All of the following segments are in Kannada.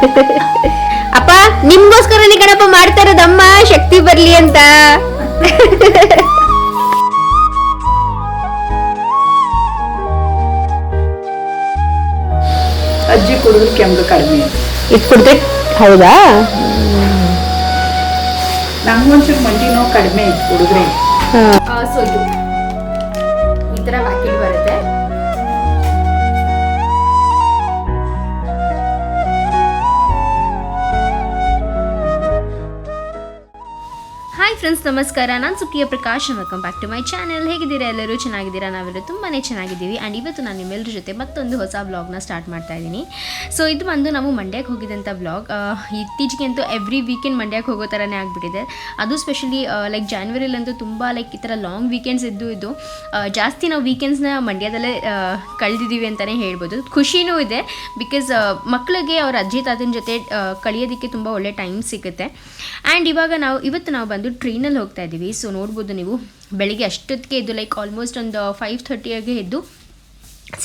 ಅಪ್ಪ ನಿಮ್ಗೋಸ್ಕರನೇ ಕಣಪ್ಪ ಮಾಡ್ತಾ ಇರೋದಮ್ಮ ಶಕ್ತಿ ಬರ್ಲಿ ಅಂತ. ಅಜ್ಜಿ ಕುಡಿದ್ರೆ ಕೆಮ್ಮು ಕಡಿಮೆ. ಇದು ಕುಡ್ದೆ ಹೌದಾ? ನಂಗೊಂಚೂರು ಮಂಡಿ ನೋವು ಕಡಿಮೆ ಇತ್ತು ಕುಡಿದ್ರೆ. ಸೊ ಇದು ಫ್ರೆಂಡ್ಸ್, ನಮಸ್ಕಾರ. ನಾನು Supriya Prakash welcome back to my channel ಹೇಗಿದ್ದೀರಾ ಎಲ್ಲರೂ? ಚೆನ್ನಾಗಿದ್ದೀರಾ? ನಾವೆಲ್ಲರೂ ತುಂಬಾ ಚೆನ್ನಾಗಿದ್ದೀವಿ. ಆ್ಯಂಡ್ ಇವತ್ತು ನಾನು ನಿಮ್ಮೆಲ್ಲರ ಜೊತೆ ಮತ್ತೊಂದು ಹೊಸ ಬ್ಲಾಗ್ನ ಸ್ಟಾರ್ಟ್ ಮಾಡ್ತಾ ಇದ್ದೀನಿ. ಸೊ ಇದು ಬಂದು ನಾವು ಮಂಡ್ಯಕ್ಕೆ ಹೋಗಿದ್ದಂಥ ಬ್ಲಾಗ್ ಇತ್ತೀಚೆಗೆ ಅಂತೂ ಎವ್ರಿ ವೀಕೆಂಡ್ ಮಂಡ್ಯಕ್ಕೆ ಹೋಗೋ ಥರನೇ ಆಗಿಬಿಟ್ಟಿದೆ. ಅದು ಸ್ಪೆಷಲಿ ಲೈಕ್ ಜಾನ್ವರಿಲಂತೂ ತುಂಬ ಲೈಕ್ ಈ ಥರ ಲಾಂಗ್ ವೀಕೆಂಡ್ಸ್ ಇದ್ದು ಇದು ಜಾಸ್ತಿ ನಾವು ವೀಕೆಂಡ್ಸ್ನ ಮಂಡ್ಯದಲ್ಲೇ ಕಳೆದಿದ್ದೀವಿ ಅಂತಲೇ ಹೇಳ್ಬೋದು. ಖುಷಿನೂ ಇದೆ ಬಿಕಾಸ್ ಮಕ್ಕಳಿಗೆ ಅವ್ರ ಅಜ್ಜಿ, ತಾತನ ಜೊತೆ ಕಳಿಯೋದಕ್ಕೆ ತುಂಬ ಒಳ್ಳೆ ಟೈಮ್ ಸಿಗುತ್ತೆ. ಆ್ಯಂಡ್ ಇವಾಗ ನಾವು, ಇವತ್ತು ನಾವು ಬಂದು ಟ್ರೈನಲ್ಲಿ ಹೋಗ್ತಾ ಇದ್ದೀವಿ ಸೊ ನೋಡ್ಬೋದು ನೀವು ಬೆಳಿಗ್ಗೆ ಅಷ್ಟೊತ್ತಿಗೆ ಎದ್ದು ಲೈಕ್ ಆಲ್ಮೋಸ್ಟ್ ಒಂದು ಫೈವ್ ಥರ್ಟಿಯಾಗೆ ಎದ್ದು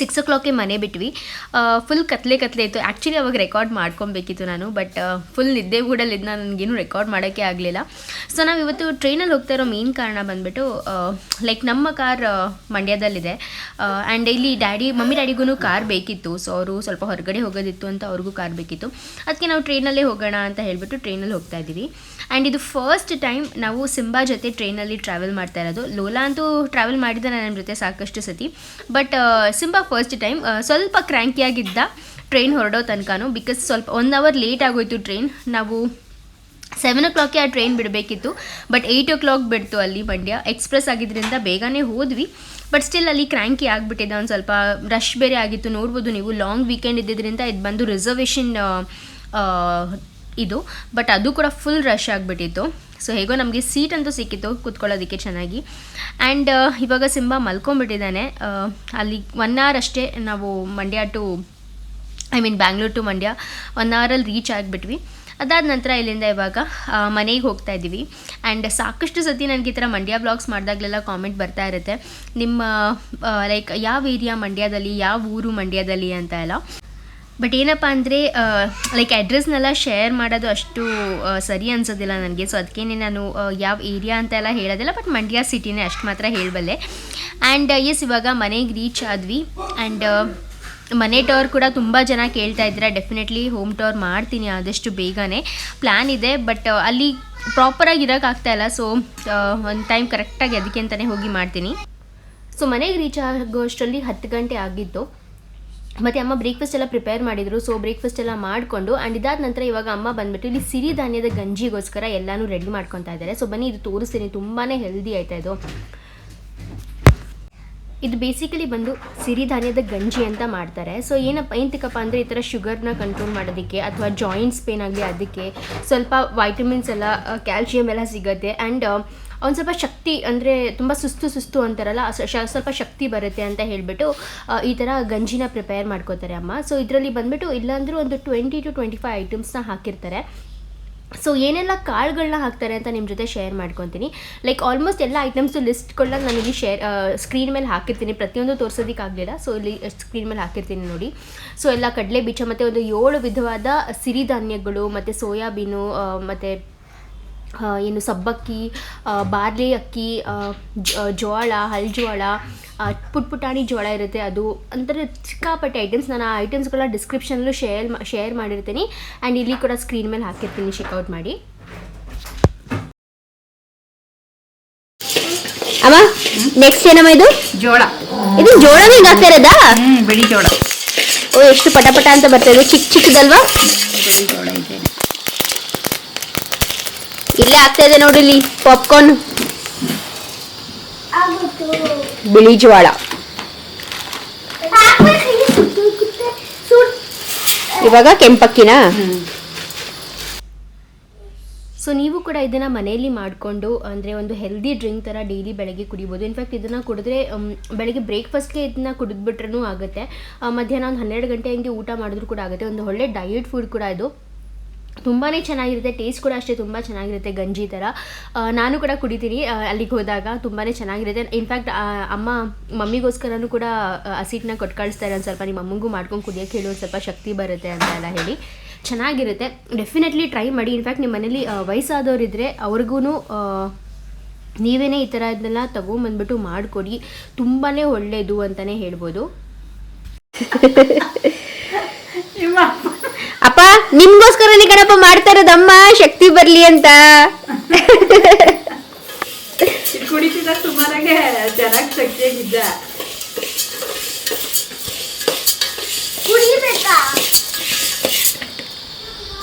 ಸಿಕ್ಸ್ ಓ ಕ್ಲಾಕ್ಗೆ ಮನೆ ಬಿಟ್ವಿ. ಫುಲ್ ಕತ್ಲೆ ಕತ್ಲೆ ಇತ್ತು. ಆ್ಯಕ್ಚುಲಿ ಅವಾಗ ರೆಕಾರ್ಡ್ ಮಾಡ್ಕೊಬೇಕಿತ್ತು ನಾನು ಬಟ್ ಫುಲ್ ನಿದ್ದೆ ಗೂಡಲ್ಲಿದ್ದ ನನಗೇನು ರೆಕಾರ್ಡ್ ಮಾಡೋಕ್ಕೆ ಆಗಲಿಲ್ಲ. ಸೊ ನಾವು ಇವತ್ತು ಟ್ರೈನಲ್ಲಿ ಹೋಗ್ತಾ ಇರೋ ಮೇನ್ ಕಾರಣ ಬಂದ್ಬಿಟ್ಟು ಲೈಕ್ ನಮ್ಮ ಕಾರ್ ಮಂಡ್ಯದಲ್ಲಿದೆ. ಆ್ಯಂಡ್ ಇಲ್ಲಿ ಡ್ಯಾಡಿ ಮಮ್ಮಿ ಡ್ಯಾಡಿಗೂ ಕಾರ್ ಬೇಕಿತ್ತು. ಸೊ ಅವರು ಸ್ವಲ್ಪ ಹೊರಗಡೆ ಹೋಗೋದಿತ್ತು ಅಂತ ಅವ್ರಿಗೂ ಕಾರ್ ಬೇಕಿತ್ತು. ಅದಕ್ಕೆ ನಾವು ಟ್ರೈನಲ್ಲೇ ಹೋಗೋಣ ಅಂತ ಹೇಳಿಬಿಟ್ಟು ಟ್ರೈನಲ್ಲಿ ಹೋಗ್ತಾ ಇದ್ದೀವಿ. ಆ್ಯಂಡ್ ಇದು ಫಸ್ಟ್ ಟೈಮ್ ನಾವು ಸಿಂಬಾ ಜೊತೆ ಟ್ರೈನಲ್ಲಿ ಟ್ರಾವೆಲ್ ಮಾಡ್ತಾ ಇರೋದು. ಲೋಲಾ ಅಂತೂ ಟ್ರಾವೆಲ್ ಮಾಡಿದ ನನ್ನ ಜೊತೆ ಸಾಕಷ್ಟು ಸತಿ. ಬಟ್ ಸಿಂಬಾ ಫಸ್ಟ್ ಟೈಮ್ ಸ್ವಲ್ಪ ಕ್ರ್ಯಾಂಕಿಯಾಗಿದ್ದ ಟ್ರೈನ್ ಹೊರಡೋ ತನಕನೂ ಬಿಕಾಸ್ ಸ್ವಲ್ಪ ಒನ್ ಅವರ್ ಲೇಟ್ ಆಗೋಯ್ತು ಟ್ರೈನ್ ನಾವು ಸೆವೆನ್ ಓ ಕ್ಲಾಕ್ಗೆ ಆ ಟ್ರೈನ್ ಬಿಡಬೇಕಿತ್ತು ಬಟ್ ಏಯ್ಟ್ ಓ ಕ್ಲಾಕ್ ಬಿಡ್ತು ಅಲ್ಲಿ ಮಂಡ್ಯ ಎಕ್ಸ್ಪ್ರೆಸ್ ಆಗಿದ್ದರಿಂದ ಬೇಗನೆ ಹೋದ್ವಿ ಬಟ್ ಸ್ಟಿಲ್ ಅಲ್ಲಿ ಕ್ರ್ಯಾಂಕಿ ಆಗಿಬಿಟ್ಟಿದೆ, ಒಂದು ಸ್ವಲ್ಪ ರಶ್ ಬೇರೆ ಆಗಿತ್ತು. ನೋಡ್ಬೋದು ನೀವು ಲಾಂಗ್ ವೀಕೆಂಡ್ ಇದ್ದಿದ್ದರಿಂದ ಇದು ಬಂದು ರಿಸರ್ವೇಷನ್ ಇದು ಬಟ್ ಅದು ಕೂಡ ಫುಲ್ ರಶ್ ಆಗಿಬಿಟ್ಟಿತ್ತು. ಸೊ ಹೇಗೋ ನಮಗೆ ಸೀಟ್ ಅಂತೂ ಸಿಕ್ಕಿತ್ತು ಕೂತ್ಕೊಳ್ಳೋದಕ್ಕೆ ಚೆನ್ನಾಗಿ. ಆ್ಯಂಡ್ ಇವಾಗ ಸಿಂಬಾ ಮಲ್ಕೊಂಡ್ಬಿಟ್ಟಿದ್ದಾನೆ. ಆ, ಅಲ್ಲಿ ಒನ್ ಅವರ್ ಅಷ್ಟೇ ನಾವು Mandya to I mean Bangalore to Mandya one ಅವರಲ್ಲಿ ರೀಚ್ ಆಗಿಬಿಟ್ವಿ. ಅದಾದ ನಂತರ ಇಲ್ಲಿಂದ ಇವಾಗ ಮನೆಗೆ ಹೋಗ್ತಾ ಇದ್ದೀವಿ. ಆ್ಯಂಡ್ ಸಾಕಷ್ಟು ಸತಿ ನನಗೆ ಈ ಥರ ಮಂಡ್ಯ ಬ್ಲಾಗ್ಸ್ ಮಾಡಿದಾಗಲೆಲ್ಲ ಕಾಮೆಂಟ್ ಬರ್ತಾ ಇರುತ್ತೆ. ನಿಮ್ಮ ಲೈಕ್ ಯಾವ ಏರಿಯಾ ಮಂಡ್ಯದಲ್ಲಿ ಯಾವ ಊರು ಮಂಡ್ಯದಲ್ಲಿ ಅಂತ ಎಲ್ಲ. ಬಟ್ ಏನಪ್ಪ ಅಂದರೆ ಲೈಕ್ ಅಡ್ರೆಸ್ನೆಲ್ಲ ಶೇರ್ ಮಾಡೋದು ಅಷ್ಟು ಸರಿ ಅನ್ಸೋದಿಲ್ಲ ನನಗೆ. ಸೊ ಅದಕ್ಕೇನೆ ನಾನು ಯಾವ ಏರಿಯಾ ಅಂತ ಎಲ್ಲ ಹೇಳೋದಿಲ್ಲ ಬಟ್ ಮಂಡ್ಯ ಸಿಟಿನೇ ಅಷ್ಟು ಮಾತ್ರ ಹೇಳಬಲ್ಲೆ. ಆ್ಯಂಡ್ ಎಸ್ ಇವಾಗ ಮನೆಗೆ ರೀಚ್ ಆದ್ವಿ. ಆ್ಯಂಡ್ ಮನೆ ಟವರ್ ಕೂಡ ತುಂಬ ಜನ ಕೇಳ್ತಾ ಇದ್ದೀರಾ. ಡೆಫಿನೆಟ್ಲಿ ಹೋಮ್ ಟವರ್ ಮಾಡ್ತೀನಿ ಆದಷ್ಟು ಬೇಗನೆ. ಪ್ಲ್ಯಾನ್ ಇದೆ ಬಟ್ ಅಲ್ಲಿ ಪ್ರಾಪರಾಗಿ ಇರೋಕ್ಕಾಗ್ತಾ ಇಲ್ಲ. ಸೊ ಒಂದು ಟೈಮ್ ಕರೆಕ್ಟಾಗಿ ಅದಕ್ಕೆ ಅಂತಲೇ ಹೋಗಿ ಮಾಡ್ತೀನಿ. ಸೊ ಮನೆಗೆ ರೀಚ್ ಆಗೋಷ್ಟರಲ್ಲಿ ಹತ್ತು ಗಂಟೆ ಆಗಿತ್ತು. ಮತ್ತು ಅಮ್ಮ ಬ್ರೇಕ್ಫಾಸ್ಟ್ ಎಲ್ಲ ಪ್ರಿಪೇರ್ ಮಾಡಿದರು. ಸೊ ಬ್ರೇಕ್ಫಾಸ್ಟ್ ಎಲ್ಲ ಮಾಡಿಕೊಂಡು ಆ್ಯಂಡ್ ಇದಾದ ನಂತರ ಇವಾಗ ಅಮ್ಮ ಬಂದ್ಬಿಟ್ಟು ಇಲ್ಲಿ ಸಿರಿಧಾನ್ಯದ ಗಂಜಿಗೋಸ್ಕರ ಎಲ್ಲನೂ ರೆಡಿ ಮಾಡ್ಕೊತಾ ಇದ್ದಾರೆ. ಸೊ ಬನ್ನಿ, ಇದು ತೋರಿಸ್ತೀನಿ. ತುಂಬಾ ಹೆಲ್ದಿ ಆಯ್ತಾ ಇದು? ಇದು ಬೇಸಿಕಲಿ ಬಂದು ಸಿರಿಧಾನ್ಯದ ಗಂಜಿ ಅಂತ ಮಾಡ್ತಾರೆ. ಸೊ ಏನಪ್ಪ ಏನಂತಕ್ಕಪ್ಪ ಅಂದರೆ ಈ ಥರ ಶುಗರ್ನ ಕಂಟ್ರೋಲ್ ಮಾಡೋದಕ್ಕೆ ಅಥವಾ ಜಾಯಿಂಟ್ಸ್ ಪೇನ್ ಆಗಲಿ, ಅದಕ್ಕೆ ಸ್ವಲ್ಪ ವೈಟಮಿನ್ಸ್ ಎಲ್ಲ ಕ್ಯಾಲ್ಶಿಯಮ್ ಎಲ್ಲ ಸಿಗುತ್ತೆ. ಆ್ಯಂಡ್ ಒಂದು ಸ್ವಲ್ಪ ಶಕ್ತಿ ಅಂದರೆ ತುಂಬ ಸುಸ್ತು ಸುಸ್ತು ಅಂತಾರಲ್ಲ ಸ್ವಲ್ಪ ಶಕ್ತಿ ಬರುತ್ತೆ ಅಂತ ಹೇಳಿಬಿಟ್ಟು ಈ ಥರ ಗಂಜಿನ ಪ್ರಿಪೇರ್ ಮಾಡ್ಕೋತಾರೆ ಅಮ್ಮ. ಸೊ ಇದರಲ್ಲಿ ಬಂದುಬಿಟ್ಟು ಇಲ್ಲಾಂದರೂ ಒಂದು ಟ್ವೆಂಟಿ ಟು ಟ್ವೆಂಟಿ ಫೈವ್ ಐಟಮ್ಸ್ನ ಹಾಕಿರ್ತಾರೆ. ಸೊ ಏನೆಲ್ಲ ಕಾಳುಗಳನ್ನ ಹಾಕ್ತಾರೆ ಅಂತ ನಿಮ್ಮ ಜೊತೆ ಶೇರ್ ಮಾಡ್ಕೊತೀನಿ. ಲೈಕ್ ಆಲ್ಮೋಸ್ಟ್ ಎಲ್ಲ ಐಟಮ್ಸು ಲಿಸ್ಟ್ಗಳನ್ನ ನಾನು ಇಲ್ಲಿ ಶೇರ್ ಸ್ಕ್ರೀನ್ ಮೇಲೆ ಹಾಕಿರ್ತೀನಿ. ಪ್ರತಿಯೊಂದು ತೋರ್ಸೋದಕ್ಕಾಗಲಿಲ್ಲ ಸೊ ಇಲ್ಲಿ ಸ್ಕ್ರೀನ್ ಮೇಲೆ ಹಾಕಿರ್ತೀನಿ ನೋಡಿ. ಸೊ ಎಲ್ಲ ಕಡಲೆ ಬೀಜ ಮತ್ತು ಒಂದು ಏಳು ವಿಧವಾದ ಸಿರಿಧಾನ್ಯಗಳು, ಮತ್ತು ಸೋಯಾಬೀನು ಮತ್ತು ಏನು ಸಬ್ಬಕ್ಕಿ ಬಾರ್ಲಿ ಅಕ್ಕಿ ಆ, ಹಲ್ ಜೋಳ ಪುಟ್ ಪುಟಾಣಿ ಜೋಳ ಇರುತ್ತೆ. ಅದು ಅಂದರೆ ಸಿಕ್ಕಾಪಟ್ಟೆ ಐಟಮ್ಸ್ ನಾನು ಆ ಐಟಮ್ಸ್ಗಳ ಡಿಸ್ಕ್ರಿಪ್ಷನಲ್ಲೂ ಶೇರ್ ಶೇರ್ ಮಾಡಿರ್ತೀನಿ. ಆ್ಯಂಡ್ ಇಲ್ಲಿ ಕೂಡ ಸ್ಕ್ರೀನ್ ಮೇಲೆ ಹಾಕಿರ್ತೀನಿ. ಚೆಕ್ಔಟ್ ಮಾಡಿ. ಅಮ್ಮ ನೆಕ್ಸ್ಟ್ ಏನಮ್ಮ ಇದು? ಜೋಳ. ಇದು ಜೋಳನೇ ಹಿಂಗೆ ಹಾಕ್ತಾ ಇರೋದಾ? ಬಿಳಿ ಜೋಳ. ಓ ಎಷ್ಟು ಪಟ ಪಟ ಅಂತ ಬರ್ತಾ ಇದೆ. ಚಿಕ್ಕ ಚಿಕ್ಕದಲ್ವಾ? ಜೋಳ. ಇಲ್ಲೇ ಆಗ್ತಾ ಇದೆ ನೋಡಿ ಇಲ್ಲಿ ಪಾಪ್ಕಾರ್ನ್ ಬಿಳಿ ಜ್ವಾಳ. ಇವಾಗ ಕೆಂಪಕ್ಕಿನ? ಸೊ ನೀವು ಕೂಡ ಇದನ್ನು ಮನೆಯಲ್ಲಿ ಮಾಡಿಕೊಂಡು ಅಂದರೆ ಒಂದು ಹೆಲ್ದಿ ಡ್ರಿಂಕ್ ಥರ ಡೈಲಿ ಬೆಳಗ್ಗೆ ಕುಡಿಬೋದು. ಇನ್ಫ್ಯಾಕ್ಟ್ ಇದನ್ನು ಕುಡಿದ್ರೆ ಬೆಳಗ್ಗೆ ಬ್ರೇಕ್ಫಾಸ್ಟ್ಗೆ ಇದನ್ನ ಕುಡಿದ್ಬಿಟ್ರೂ ಆಗುತ್ತೆ. ಮಧ್ಯಾಹ್ನ ಒಂದು ಹನ್ನೆರಡು ಗಂಟೆ ಹಂಗೆ ಊಟ ಮಾಡಿದ್ರು ಕೂಡ ಆಗುತ್ತೆ. ಒಂದು ಒಳ್ಳೆ ಡಯಟ್ ಫುಡ್ ಕೂಡ ಇದು. ತುಂಬಾ ಚೆನ್ನಾಗಿರುತ್ತೆ ಟೇಸ್ಟ್ ಕೂಡ ಅಷ್ಟೇ ತುಂಬ ಚೆನ್ನಾಗಿರುತ್ತೆ ಗಂಜಿ ಥರ ನಾನು ಕೂಡ ಕುಡಿತೀನಿ ಅಲ್ಲಿಗೆ ಹೋದಾಗ ತುಂಬಾ ಚೆನ್ನಾಗಿರುತ್ತೆ. ಇನ್ಫ್ಯಾಕ್ಟ್ ಅಮ್ಮ ಮಮ್ಮಿಗೋಸ್ಕರನೂ ಕೂಡ ಹಸಿಟ್ಟನ್ನ ಕೊಟ್ಟು ಕಳಿಸ್ತಾರೆ ಒಂದು ಸ್ವಲ್ಪ ನಿಮ್ಮ ಅಮ್ಮಂಗೂ ಮಾಡ್ಕೊಂಡು ಕುಡಿಯೋಕ್ಕೆ ಹೇಳಿ ಒಂದು ಸ್ವಲ್ಪ ಶಕ್ತಿ ಬರುತ್ತೆ ಅಂತ ಎಲ್ಲ ಹೇಳಿ. ಚೆನ್ನಾಗಿರುತ್ತೆ. ಡೆಫಿನೆಟ್ಲಿ ಟ್ರೈ ಮಾಡಿ. ಇನ್ಫ್ಯಾಕ್ಟ್ ನಿಮ್ಮ ಮನೇಲಿ ವಯಸ್ಸಾದವರಿದ್ದರೆ ಅವ್ರಿಗೂ ನೀವೇನೇ ಈ ಥರ ಇದನ್ನೆಲ್ಲ ತೊಗೊಂಬಂದ್ಬಿಟ್ಟು ಮಾಡಿಕೊಡಿ. ತುಂಬಾ ಒಳ್ಳೆಯದು ಅಂತಲೇ ಹೇಳ್ಬೋದು. ಅಪ್ಪ! ನಿಮ್ಗೋಸ್ಕರನೇ ಕಣಪ್ಪ ಮಾಡ್ತಾ ಇರೋದಮ್ಮ ಶಕ್ತಿ ಬರ್ಲಿ ಅಂತ. ಕುಡಿತಿದ್ದ ಸುಮಾರಾಗೆ ಚೆನ್ನಾಗಿ ಶಕ್ತಿಯಾಗಿದ್ದ.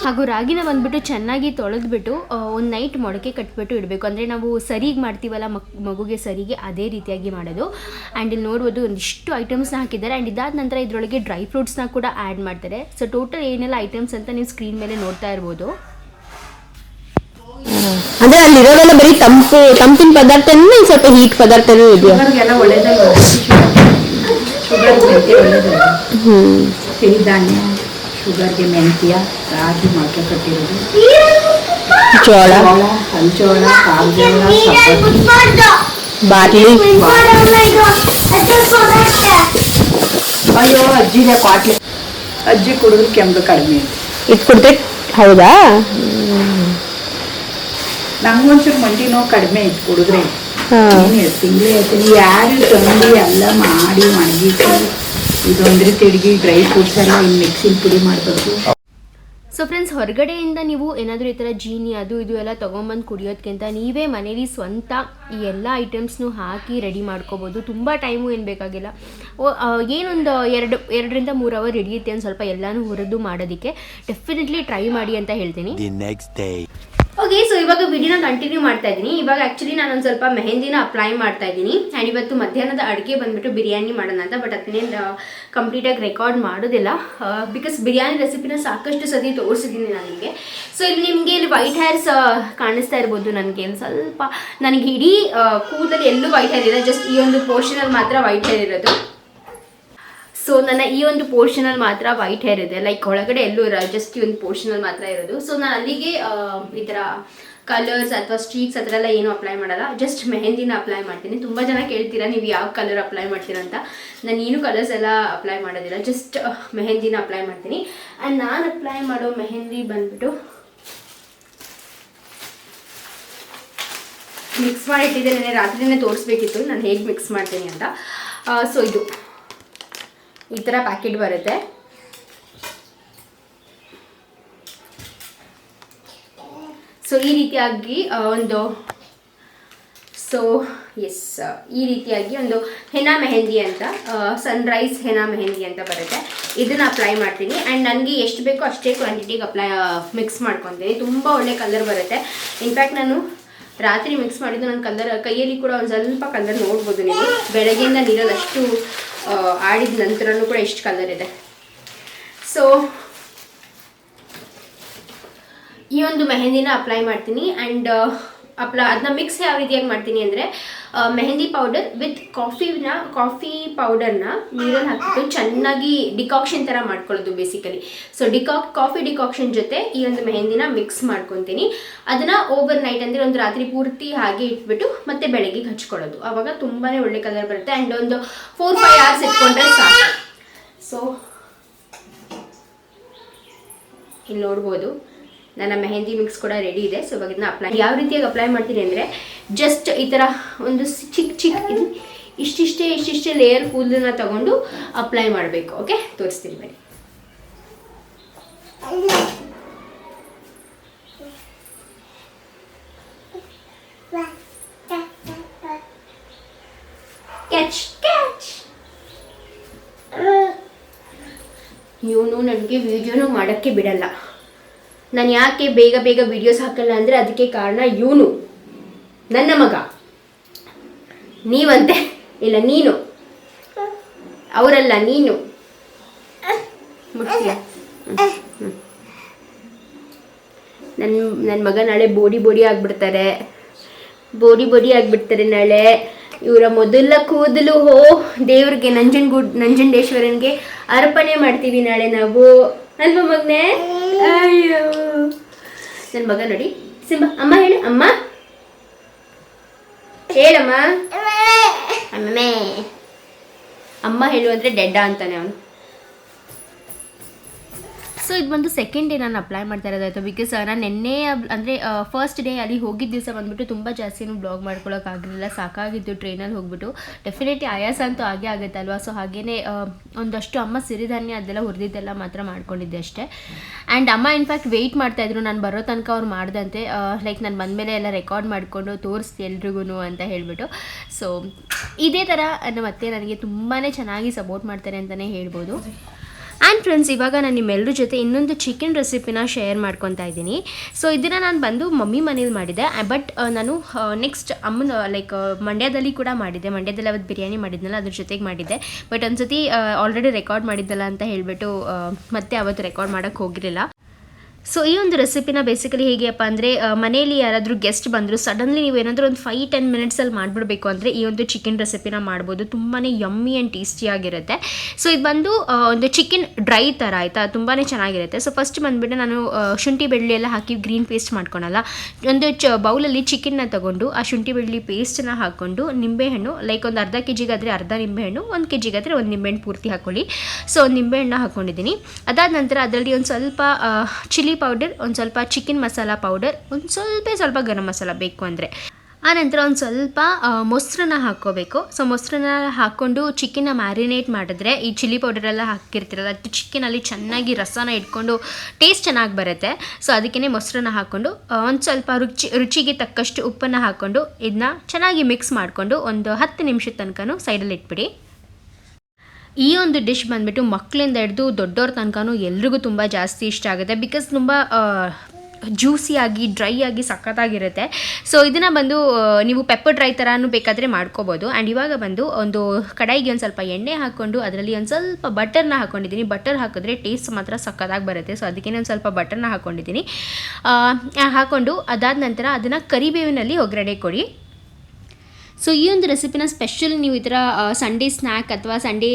ಹಾಗೂ ರಾಗಿನ ಬಂದ್ಬಿಟ್ಟು ಚೆನ್ನಾಗಿ ತೊಳೆದ್ಬಿಟ್ಟು ಒಂದು ನೈಟ್ ಮೊಳಕೆ ಕಟ್ಬಿಟ್ಟು ಇಡಬೇಕು. ಅಂದರೆ ನಾವು ಸರಿಗೆ ಮಾಡ್ತೀವಲ್ಲ ಮಕ್ ಮಗುಗೆ ಸರಿಗೆ ಅದೇ ರೀತಿಯಾಗಿ ಮಾಡೋದು. ಆ್ಯಂಡ್ ಇಲ್ಲಿ ನೋಡ್ಬೋದು ಒಂದಿಷ್ಟು ಐಟಮ್ಸ್ನ ಹಾಕಿದ್ದಾರೆ. ಆ್ಯಂಡ್ ಇದಾದ ನಂತರ ಇದರೊಳಗೆ ಡ್ರೈ ಫ್ರೂಟ್ಸ್ನ ಕೂಡ ಆ್ಯಡ್ ಮಾಡ್ತಾರೆ. ಸೊ ಟೋಟಲ್ ಏನೆಲ್ಲ ಐಟಮ್ಸ್ ಅಂತ ನೀವು ಸ್ಕ್ರೀನ್ ಮೇಲೆ ನೋಡ್ತಾ ಇರ್ಬೋದು. ಅಂದ್ರೆ ಅಲ್ಲಿರೋದೆಲ್ಲ ಬರೀ ತಂಪು ತಂಪಿನ ಪದಾರ್ಥ ಸ್ವಲ್ಪ ಹೀಟ್ ಪದಾರ್ಥನೂ ಇದೆಯಾ? ಶುಗರ್ಗೆಲ್ಲ ಶುಗರ್ಗೆ ಮೆಂತ್ಯ ರಾಗಿ ಮೊಳಕೆ ಕಟ್ಟಿರೋದು ಜೋಳ ಜೋಳ ಹಲ್ಜೋಳ ಕಾಲ್ಜೋಳ ಸಬ್ಬಕ್ಕಿ ಬಾರ್ಲಿ ಅಯ್ಯೋ ಅಜ್ಜಿದೆ ಕ್ವಾಟ್ಲೆ ಅಜ್ಜಿ ಕುಡಿದ್ರೆ ಕೆಮ್ಮು ಕಡಿಮೆ ಇದು ಕುಡ್ದ್ರೆ ಹೌದಾ ನಂಗೊಂಚೂರು ಮಂಡಿ ನೋವು ಕಡಿಮೆ ಇತ್ತು ಕುಡಿದ್ರೆ ಹಾ. ಏನು ತಿಂಗಳೇ ಹೇಳ್ತೀನಿ ಯಾರು ತಂದು ಎಲ್ಲ ಮಾಡಿ ಇದೊಂದ್ರೆ ತಿರುಗಿ ಡ್ರೈ ಫ್ರೂಟ್ಸ್ ಎಲ್ಲ ಇನ್ನು ಮಿಕ್ಸಿಲಿ ಪುಡಿ ಮಾಡಬೇಕು ಸೊ ಫ್ರೆಂಡ್ಸ್ ಹೊರಗಡೆಯಿಂದ ನೀವು ಏನಾದರೂ ಈ ಥರ ಜೀನಿ ಅದು ಇದು ಎಲ್ಲ ತೊಗೊಂಬಂದು ಕುಡಿಯೋದಕ್ಕಿಂತ ನೀವೇ ಮನೇಲಿ ಸ್ವಂತ ಈ ಎಲ್ಲ ಐಟಮ್ಸ್ನು ಹಾಕಿ ರೆಡಿ ಮಾಡ್ಕೋಬೋದು. ತುಂಬ ಟೈಮು ಏನು ಬೇಕಾಗಿಲ್ಲ. ಏನೊಂದು ಎರಡು ಎರಡರಿಂದ ಮೂರು ಅವರ್ ಹಿಡಿಯುತ್ತೆ ಒಂದು ಸ್ವಲ್ಪ ಎಲ್ಲನೂ ಹುರಿದು ಮಾಡೋದಕ್ಕೆ. ಡೆಫಿನೆಟ್ಲಿ ಟ್ರೈ ಮಾಡಿ ಅಂತ ಹೇಳ್ತೀನಿ. ಓಕೆ ಸೊ ಇವಾಗ ವಿಡಿಯೋನ ಕಂಟಿನ್ಯೂ ಮಾಡ್ತಾ ಇದ್ದೀನಿ. ಇವಾಗ ಆ್ಯಕ್ಚುಲಿ ನಾನು ಒಂದು ಸ್ವಲ್ಪ ಮೆಹಂದಿನ ಅಪ್ಲೈ ಮಾಡ್ತಾ ಇದ್ದೀನಿ. ಆ್ಯಂಡ್ ಇವತ್ತು ಮಧ್ಯಾಹ್ನದ ಅಡುಗೆ ಬಂದ್ಬಿಟ್ಟು ಬಿರಿಯಾನಿ ಮಾಡೋಣ ಅಂತ ಬಟ್ ಅದನ್ನೇನು ಕಂಪ್ಲೀಟಾಗಿ ರೆಕಾರ್ಡ್ ಮಾಡೋದಿಲ್ಲ. ಬಿಕಾಸ್ ಬಿರಿಯಾನಿ ರೆಸಿಪಿನ ಸಾಕಷ್ಟು ಸತಿ ತೋರಿಸಿದ್ದೀನಿ ನಾನು ನಿಮಗೆ. ಸೊ ಇಲ್ಲಿ ನಿಮಗೆ ಇಲ್ಲಿ ವೈಟ್ ಹೇರ್ಸ್ ಕಾಣಿಸ್ತಾ ಇರ್ಬೋದು ನನಗೆ. ಸ್ವಲ್ಪ, ನನಗೆ ಇಡೀ ಕೂದಲಲ್ಲಿ ಎಲ್ಲೂ ವೈಟ್ ಹೇರ್ ಇಲ್ಲ ಜಸ್ಟ್ ಈ ಒಂದು ಪೋರ್ಷನಲ್ಲಿ ಮಾತ್ರ ವೈಟ್ ಹೇರ್ ಇರೋದು. ಸೊ ನನ್ನ ಈ ಒಂದು ಪೋರ್ಷನಲ್ಲಿ ಮಾತ್ರ ವೈಟ್ ಹೇರ್ ಇದೆ. ಲೈಕ್ ಒಳಗಡೆ ಎಲ್ಲೂ ಇರೋ ಜಸ್ಟ್ ಈ ಒಂದು ಪೋರ್ಷನಲ್ಲಿ ಮಾತ್ರ ಇರೋದು. ಸೊ ನಾನು ಅಲ್ಲಿಗೆ ಈ ಥರ ಕಲರ್ಸ್ ಅಥವಾ ಸ್ಟ್ರೀಕ್ಸ್ ಎಲ್ಲ ಏನು ಅಪ್ಲೈ ಮಾಡಲ್ಲ. ಜಸ್ಟ್ ಮೆಹಂದಿನ ಅಪ್ಲೈ ಮಾಡ್ತೀನಿ. ತುಂಬ ಜನ ಕೇಳ್ತೀರಾ, ನೀವು ಯಾವ ಕಲರ್ ಅಪ್ಲೈ ಮಾಡ್ತೀರಾ ಅಂತ. ನಾನು ಏನು ಕಲರ್ಸ್ ಎಲ್ಲ ಅಪ್ಲೈ ಮಾಡೋದಿಲ್ಲ. ಜಸ್ಟ್ ಮೆಹಂದಿನ ಅಪ್ಲೈ ಮಾಡ್ತೀನಿ. ಆ್ಯಂಡ್ ನಾನು ಅಪ್ಲೈ ಮಾಡೋ ಮೆಹಂದಿ ಬಂದ್ಬಿಟ್ಟು ಮಿಕ್ಸ್ ಮಾಡಿಟ್ಟಿದ್ದೆ ನೆನೆ ರಾತ್ರಿನೇ ತೋರಿಸ್ಬೇಕಿತ್ತು. ನಾನು ಹೇಗೆ ಮಿಕ್ಸ್ ಮಾಡ್ತೀನಿ ಅಂತ. ಸೊ ಇದು. ಈ ಥರ ಪ್ಯಾಕೆಟ್ ಬರುತ್ತೆ. ಸೊ ಈ ರೀತಿಯಾಗಿ ಒಂದು ಸೊ ಎಸ್ ಈ ರೀತಿಯಾಗಿ ಒಂದು ಹೆನಾ ಮೆಹಂದಿ ಅಂತ ಸನ್ರೈಸ್ ಹೆನಾ ಮೆಹಂದಿ ಅಂತ ಬರುತ್ತೆ. ಇದನ್ನು ಅಪ್ಲೈ ಮಾಡ್ತೀನಿ. ಆ್ಯಂಡ್ ನನಗೆ ಎಷ್ಟು ಬೇಕೋ ಅಷ್ಟೇ ಕ್ವಾಂಟಿಟಿಗೆ ಅಪ್ಲೈ ಮಿಕ್ಸ್ ಮಾಡ್ಕೊತೀನಿ. ತುಂಬ ಒಳ್ಳೆ ಕಲರ್ ಬರುತ್ತೆ. ಇನ್ಫ್ಯಾಕ್ಟ್ ನಾನು ರಾತ್ರಿ ಮಿಕ್ಸ್ ಮಾಡಿದ್ದು ನನ್ನ ಕಲರ್ ಕೈಯಲ್ಲಿ ಕೂಡ ಒಂದು ಸ್ವಲ್ಪ ಕಲರ್ ನೋಡ್ಬೋದು ನೀವು. ಬೆಳಗ್ಗೆಯಿಂದ ನೀರಲ್ಲಿ ಅಷ್ಟು ಆಡಿದ ನಂತರನೂ ಕೂಡ ಇಷ್ಟು ಕಲರ್ ಇದೆ. ಸೊ ಈ ಒಂದು ಮೆಹಂದಿನ ಅಪ್ಲೈ ಮಾಡ್ತೀನಿ. ಆ್ಯಂಡ್ ಅಪ್ಲೈ ಅದನ್ನ ಮಿಕ್ಸ್ ಯಾವ ರೀತಿಯಾಗಿ ಮಾಡ್ತೀನಿ ಅಂದರೆ ಮೆಹಂದಿ ಪೌಡರ್ ವಿತ್ ಕಾಫಿನ ಕಾಫಿ ಪೌಡರ್ನ ನೀರಲ್ಲಿ ಹಾಕಿಬಿಟ್ಟು ಚೆನ್ನಾಗಿ ಡಿಕಾಕ್ಷನ್ ಥರ ಮಾಡ್ಕೊಳ್ಳೋದು ಬೇಸಿಕಲಿ ಸೊ ಡಿಕಾಕ್ ಕಾಫಿ ಡಿಕಾಕ್ಷನ್ ಜೊತೆ ಈ ಒಂದು ಮೆಹಂದಿನ ಮಿಕ್ಸ್ ಮಾಡ್ಕೊತೀನಿ. ಅದನ್ನು ಓವರ್ ನೈಟ್ ಅಂದರೆ ಒಂದು ರಾತ್ರಿ ಪೂರ್ತಿ ಹಾಗೆ ಇಟ್ಬಿಟ್ಟು ಮತ್ತೆ ಬೆಳಗ್ಗೆ ಹಚ್ಕೊಳ್ಳೋದು. ಆವಾಗ ತುಂಬಾ ಒಳ್ಳೆ ಕಲರ್ ಬರುತ್ತೆ ಆ್ಯಂಡ್ ಒಂದು ಫೋರ್ ಫೈವ್ ಅವರ್ಸ್ ಇಟ್ಕೊಂಡ್ರೆ ಸಾಕು. ಸೊ ಇಲ್ಲಿ ನೋಡ್ಬೋದು. ನನ್ನ ಮೆಹಂದಿ ಮಿಕ್ಸ್ ಕೂಡ ರೆಡಿ ಇದೆ. ಸೊ ಇವಾಗ ಇದನ್ನ ಅಪ್ಲೈ ಯಾವ ರೀತಿಯಾಗಿ ಅಪ್ಲೈ ಮಾಡ್ತೀನಿ ಅಂದರೆ ಜಸ್ಟ್ ಈ ಥರ ಒಂದು ಚಿಕ್ಕ ಚಿಕ್ಕ ಇದು ಇಷ್ಟಿಷ್ಟೇ ಇಷ್ಟಿಷ್ಟೇ ಲೇಯರ್ ಕೂದಲನ್ನ ತಗೊಂಡು ಅಪ್ಲೈ ಮಾಡಬೇಕು ಓಕೆ ತೋರಿಸ್ತೀನಿ ಬನ್ನಿ. ಇವನು ನನಗೆ ವಿಡಿಯೋನು ಮಾಡೋಕ್ಕೆ ಬಿಡಲ್ಲ. ನಾನು ಯಾಕೆ ಬೇಗ ಬೇಗ ವಿಡಿಯೋಸ್ ಹಾಕಲ್ಲ ಅಂದರೆ ಅದಕ್ಕೆ ಕಾರಣ ಇವನು. ನನ್ನ ಮಗ. ನೀವಂತೆ. ಇಲ್ಲ, ನೀನು. ಅವರಲ್ಲ, ನೀನು. ನನ್ನ ನನ್ನ ಮಗ ನಾಳೆ ಬೋಡಿ ಬೋಡಿ ಆಗಿಬಿಡ್ತಾರೆ. ಬೋಡಿ ಬೋಡಿ ಆಗಿಬಿಡ್ತಾರೆ ನಾಳೆ. ಇವರ ಮೊದಲ ಕೂದಲು, ಹೋ, ದೇವ್ರಿಗೆ, ನಂಜನಗೂಡ್ ನಂಜುಂಡೇಶ್ವರನ್ಗೆ ಅರ್ಪಣೆ ಮಾಡ್ತೀವಿ ನಾಳೆ ನಾವು. ಅಲ್ವಾ ಮಗನೇ? ಅಯ್ಯೋ ನನ್ನ ಮಗ ನೋಡಿ. ಸಿಂಬ ಅಮ್ಮ ಹೇಳಿ ಅಮ್ಮ. ಹೇಳಮ್ಮ. ಅಮ್ಮ. ಅಮ್ಮ. ಹೇಳು ಅಂದ್ರೆ ಡೆಡ್ಡ ಅಂತಾನೆ ಅವನು. ಸೊ ಇದು ಬಂದು ಸೆಕೆಂಡ್ ಡೇ ನಾನು ಅಪ್ಲೈ ಮಾಡ್ತಾ ಇರೋದಾಯ್ತು ಬಿಕಾಸ್ ನಾನು ನಿನ್ನೆ, ಅಂದರೆ ಫಸ್ಟ್ ಡೇ ಅಲ್ಲಿ ಹೋಗಿದ್ದ ದಿವಸ ಬಂದುಬಿಟ್ಟು ತುಂಬ ಜಾಸ್ತಿನೂ ಬ್ಲಾಗ್ ಮಾಡ್ಕೊಳಕ್ಕಾಗಲಿಲ್ಲ ಸಾಕಾಗಿತ್ತು ಟ್ರೈನಲ್ಲಿ ಹೋಗ್ಬಿಟ್ಟು. ಡೆಫಿನೆಟ್ಲಿ ಆಯಾಸ ಅಂತೂ ಆಗೇ ಆಗುತ್ತೆ ಅಲ್ವಾ ಸೊ ಹಾಗೇನೇ ಒಂದಷ್ಟು ಅಮ್ಮ ಸಿರಿಧಾನ್ಯ ಅದೆಲ್ಲ ಹುರಿದಿದ್ದೆಲ್ಲ ಮಾತ್ರ ಮಾಡ್ಕೊಂಡಿದ್ದೆ ಅಷ್ಟೇ. ಆ್ಯಂಡ್ ಅಮ್ಮ ಇನ್ಫ್ಯಾಕ್ಟ್ ವೆಯ್ಟ್ ಮಾಡ್ತಾಯಿದ್ರು ನಾನು ಬರೋ ತನಕ ಅವ್ರು ಮಾಡ್ದಂತೆ. ಲೈಕ್ ನಾನು ಬಂದಮೇಲೆ ಎಲ್ಲ ರೆಕಾರ್ಡ್ ಮಾಡಿಕೊಂಡು ತೋರಿಸ್ತಿ ಎಲ್ರಿಗೂ ಅಂತ ಹೇಳಿಬಿಟ್ಟು. ಸೊ ಇದೇ ಥರ ನಮ್ಮ ಅತ್ತೆ ನನಗೆ ತುಂಬಾ ಚೆನ್ನಾಗಿ ಸಪೋರ್ಟ್ ಮಾಡ್ತಾರೆ ಅಂತಲೇ ಹೇಳ್ಬೋದು. ಆ್ಯಂಡ್ ಫ್ರೆಂಡ್ಸ್ ಇವಾಗ ನಾನು ನಿಮ್ಮೆಲ್ಲರ ಜೊತೆ ಇನ್ನೊಂದು ಚಿಕನ್ ರೆಸಿಪಿನ ಶೇರ್ ಮಾಡ್ಕೊತಾ ಇದ್ದೀನಿ. ಸೊ ಇದನ್ನು ನಾನು ಬಂದು ಮಮ್ಮಿ ಮನೇಲಿ ಮಾಡಿದೆ. ಬಟ್ ನಾನು ನೆಕ್ಸ್ಟ್ ಅಮ್ಮನ ಲೈಕ್ ಮಂಡ್ಯದಲ್ಲಿ ಕೂಡ ಮಾಡಿದ್ದೆ ಮಂಡ್ಯದಲ್ಲಿ ಅವತ್ತು ಬಿರಿಯಾನಿ ಮಾಡಿದ್ನಲ್ಲ, ಅದ್ರ ಜೊತೆಗೆ ಮಾಡಿದ್ದೆ ಬಟ್ ಒಂದ್ಸತಿ ಆಲ್ರೆಡಿ ರೆಕಾರ್ಡ್ ಮಾಡಿದ್ದಲ್ಲ ಅಂತ ಹೇಳಿಬಿಟ್ಟು ಮತ್ತೆ ಅವತ್ತು ರೆಕಾರ್ಡ್ ಮಾಡೋಕ್ಕೆ ಹೋಗಿರಲಿಲ್ಲ. ಸೊ ಈ ಒಂದು ರೆಸಿಪಿನ ಬೇಸಿಕಲಿ ಹೇಗೆಯಪ್ಪ ಅಂದರೆ ಮನೆಯಲ್ಲಿ ಯಾರಾದರೂ ಗೆಸ್ಟ್ ಬಂದರು ಸಡನ್ಲಿ ನೀವು ಏನಾದರೂ ಒಂದು ಫೈವ್ ಟೆನ್ ಮಿನಿಟ್ಸಲ್ಲಿ ಮಾಡಿಬಿಡ್ಬೇಕು ಅಂದರೆ, ಈ ಒಂದು ಚಿಕನ್ ರೆಸಿಪಿನ ಮಾಡ್ಬೋದು. ತುಂಬಾ ಯಮ್ಮಿ ಆ್ಯಂಡ್ ಟೇಸ್ಟಿಯಾಗಿರುತ್ತೆ ಸೊ ಇದು ಬಂದು ಒಂದು ಚಿಕನ್ ಡ್ರೈ ಥರ ಆಯಿತಾ? ತುಂಬಾ ಚೆನ್ನಾಗಿರುತ್ತೆ. ಸೊ ಫಸ್ಟ್ ಬಂದುಬಿಟ್ಟು ನಾನು ಶುಂಠಿ ಬೆಳ್ಳಿ ಎಲ್ಲ ಹಾಕಿ ಗ್ರೀನ್ ಪೇಸ್ಟ್ ಮಾಡ್ಕೊಳಲ್ಲ. ಒಂದು ಚ, ಬೌಲಲ್ಲಿ ಚಿಕನ್ನ ತಗೊಂಡು, ಆ ಶುಂಠಿ ಬೆಳ್ಳಿ ಪೇಸ್ಟನ್ನ ಹಾಕ್ಕೊಂಡು ನಿಂಬೆಹಣ್ಣು ಲೈಕ್ ಒಂದು ಅರ್ಧ ಕೆ ಜಿಗಾದರೆ ಅರ್ಧ ನಿಂಬೆಹಣ್ಣು, ಒಂದು ಕೆ ಜಿಗಾದರೆ ಒಂದು ನಿಂಬೆಹಣ್ಣು ಪೂರ್ತಿ ಹಾಕ್ಕೊಳ್ಳಿ ಸೊ ನಿಂಬೆಹಣ್ಣು ಹಾಕ್ಕೊಂಡಿದ್ದೀನಿ ಅದಾದ ನಂತರ ಅದರಲ್ಲಿ ಒಂದು ಸ್ವಲ್ಪ ಚಿಲ್ಲಿ ಪೌಡರ್ ಒಂದು ಸ್ವಲ್ಪ ಚಿಕನ್ ಮಸಾಲ ಪೌಡರ್ ಒಂದು ಸ್ವಲ್ಪ ಸ್ವಲ್ಪ ಗರಂ ಮಸಾಲ ಬೇಕು ಅಂದರೆ. ಆನಂತರ ಒಂದು ಸ್ವಲ್ಪ ಮೊಸರನ್ನ ಹಾಕ್ಕೋಬೇಕು. ಸೊ ಮೊಸರನ್ನ ಹಾಕ್ಕೊಂಡು ಚಿಕನ್ನ ಮ್ಯಾರಿನೇಟ್ ಮಾಡಿದ್ರೆ, ಈ ಚಿಲ್ಲಿ ಪೌಡರೆಲ್ಲ ಹಾಕಿರ್ತೀರಲ್ಲ, ಅದು ಚಿಕನಲ್ಲಿ ಚೆನ್ನಾಗಿ ರಸನ ಇಟ್ಕೊಂಡು ಟೇಸ್ಟ್ ಚೆನ್ನಾಗಿ ಬರುತ್ತೆ. ಸೊ ಅದಕ್ಕೇ ಮೊಸರನ್ನ ಹಾಕ್ಕೊಂಡು ಒಂದು ಸ್ವಲ್ಪ ರುಚಿ, ರುಚಿಗೆ ತಕ್ಕಷ್ಟು ಉಪ್ಪನ್ನು ಹಾಕ್ಕೊಂಡು ಇದನ್ನ ಚೆನ್ನಾಗಿ ಮಿಕ್ಸ್ ಮಾಡಿಕೊಂಡು, ಒಂದು ಹತ್ತು ನಿಮಿಷದ ತನಕನೂ ಸೈಡಲ್ಲಿ ಇಟ್ಬಿಡಿ. ಈ ಒಂದು ಡಿಶ್ ಬಂದ್ಬಿಟ್ಟು ಮಕ್ಕಳಿಂದ ಹಿಡಿದು ದೊಡ್ಡವ್ರ ತನಕನೂ ಎಲ್ರಿಗೂ ತುಂಬ ಜಾಸ್ತಿ ಇಷ್ಟ ಆಗುತ್ತೆ. ಬಿಕಾಸ್ ತುಂಬ ಜ್ಯೂಸಿಯಾಗಿ ಡ್ರೈ ಆಗಿ ಸಖತ್ತಾಗಿರುತ್ತೆ. ಸೊ ಇದನ್ನು ಬಂದು ನೀವು ಪೆಪ್ಪರ್ ಡ್ರೈ ಥರನೂ ಬೇಕಾದರೆ ಮಾಡ್ಕೋಬೋದು. ಆ್ಯಂಡ್ ಇವಾಗ ಬಂದು ಒಂದು ಕಡಾಯಿಗೆ ಒಂದು ಸ್ವಲ್ಪ ಎಣ್ಣೆ ಹಾಕ್ಕೊಂಡು ಅದರಲ್ಲಿ ಒಂದು ಸ್ವಲ್ಪ ಬಟರ್ನ ಹಾಕ್ಕೊಂಡಿದ್ದೀನಿ ಬಟರ್ ಹಾಕಿದ್ರೆ ಟೇಸ್ಟ್ ಮಾತ್ರ ಸಖತ್ತಾಗಿ ಬರುತ್ತೆ. ಸೊ ಅದಕ್ಕೆ ಒಂದು ಸ್ವಲ್ಪ ಬಟರ್ನ ಹಾಕ್ಕೊಂಡಿದ್ದೀನಿ ಹಾಕ್ಕೊಂಡು ಅದಾದ ನಂತರ ಅದನ್ನು ಕರಿಬೇವಿನಲ್ಲಿ ಒಗ್ಗರಣೆ ಕೊಡಿ. ಸೊ ಈ ಒಂದು ರೆಸಿಪಿನ ಸ್ಪೆಷಲ್ ನೀವು ಈ ಥರ ಸಂಡೇ ಸ್ನ್ಯಾಕ್ ಅಥವಾ ಸಂಡೇ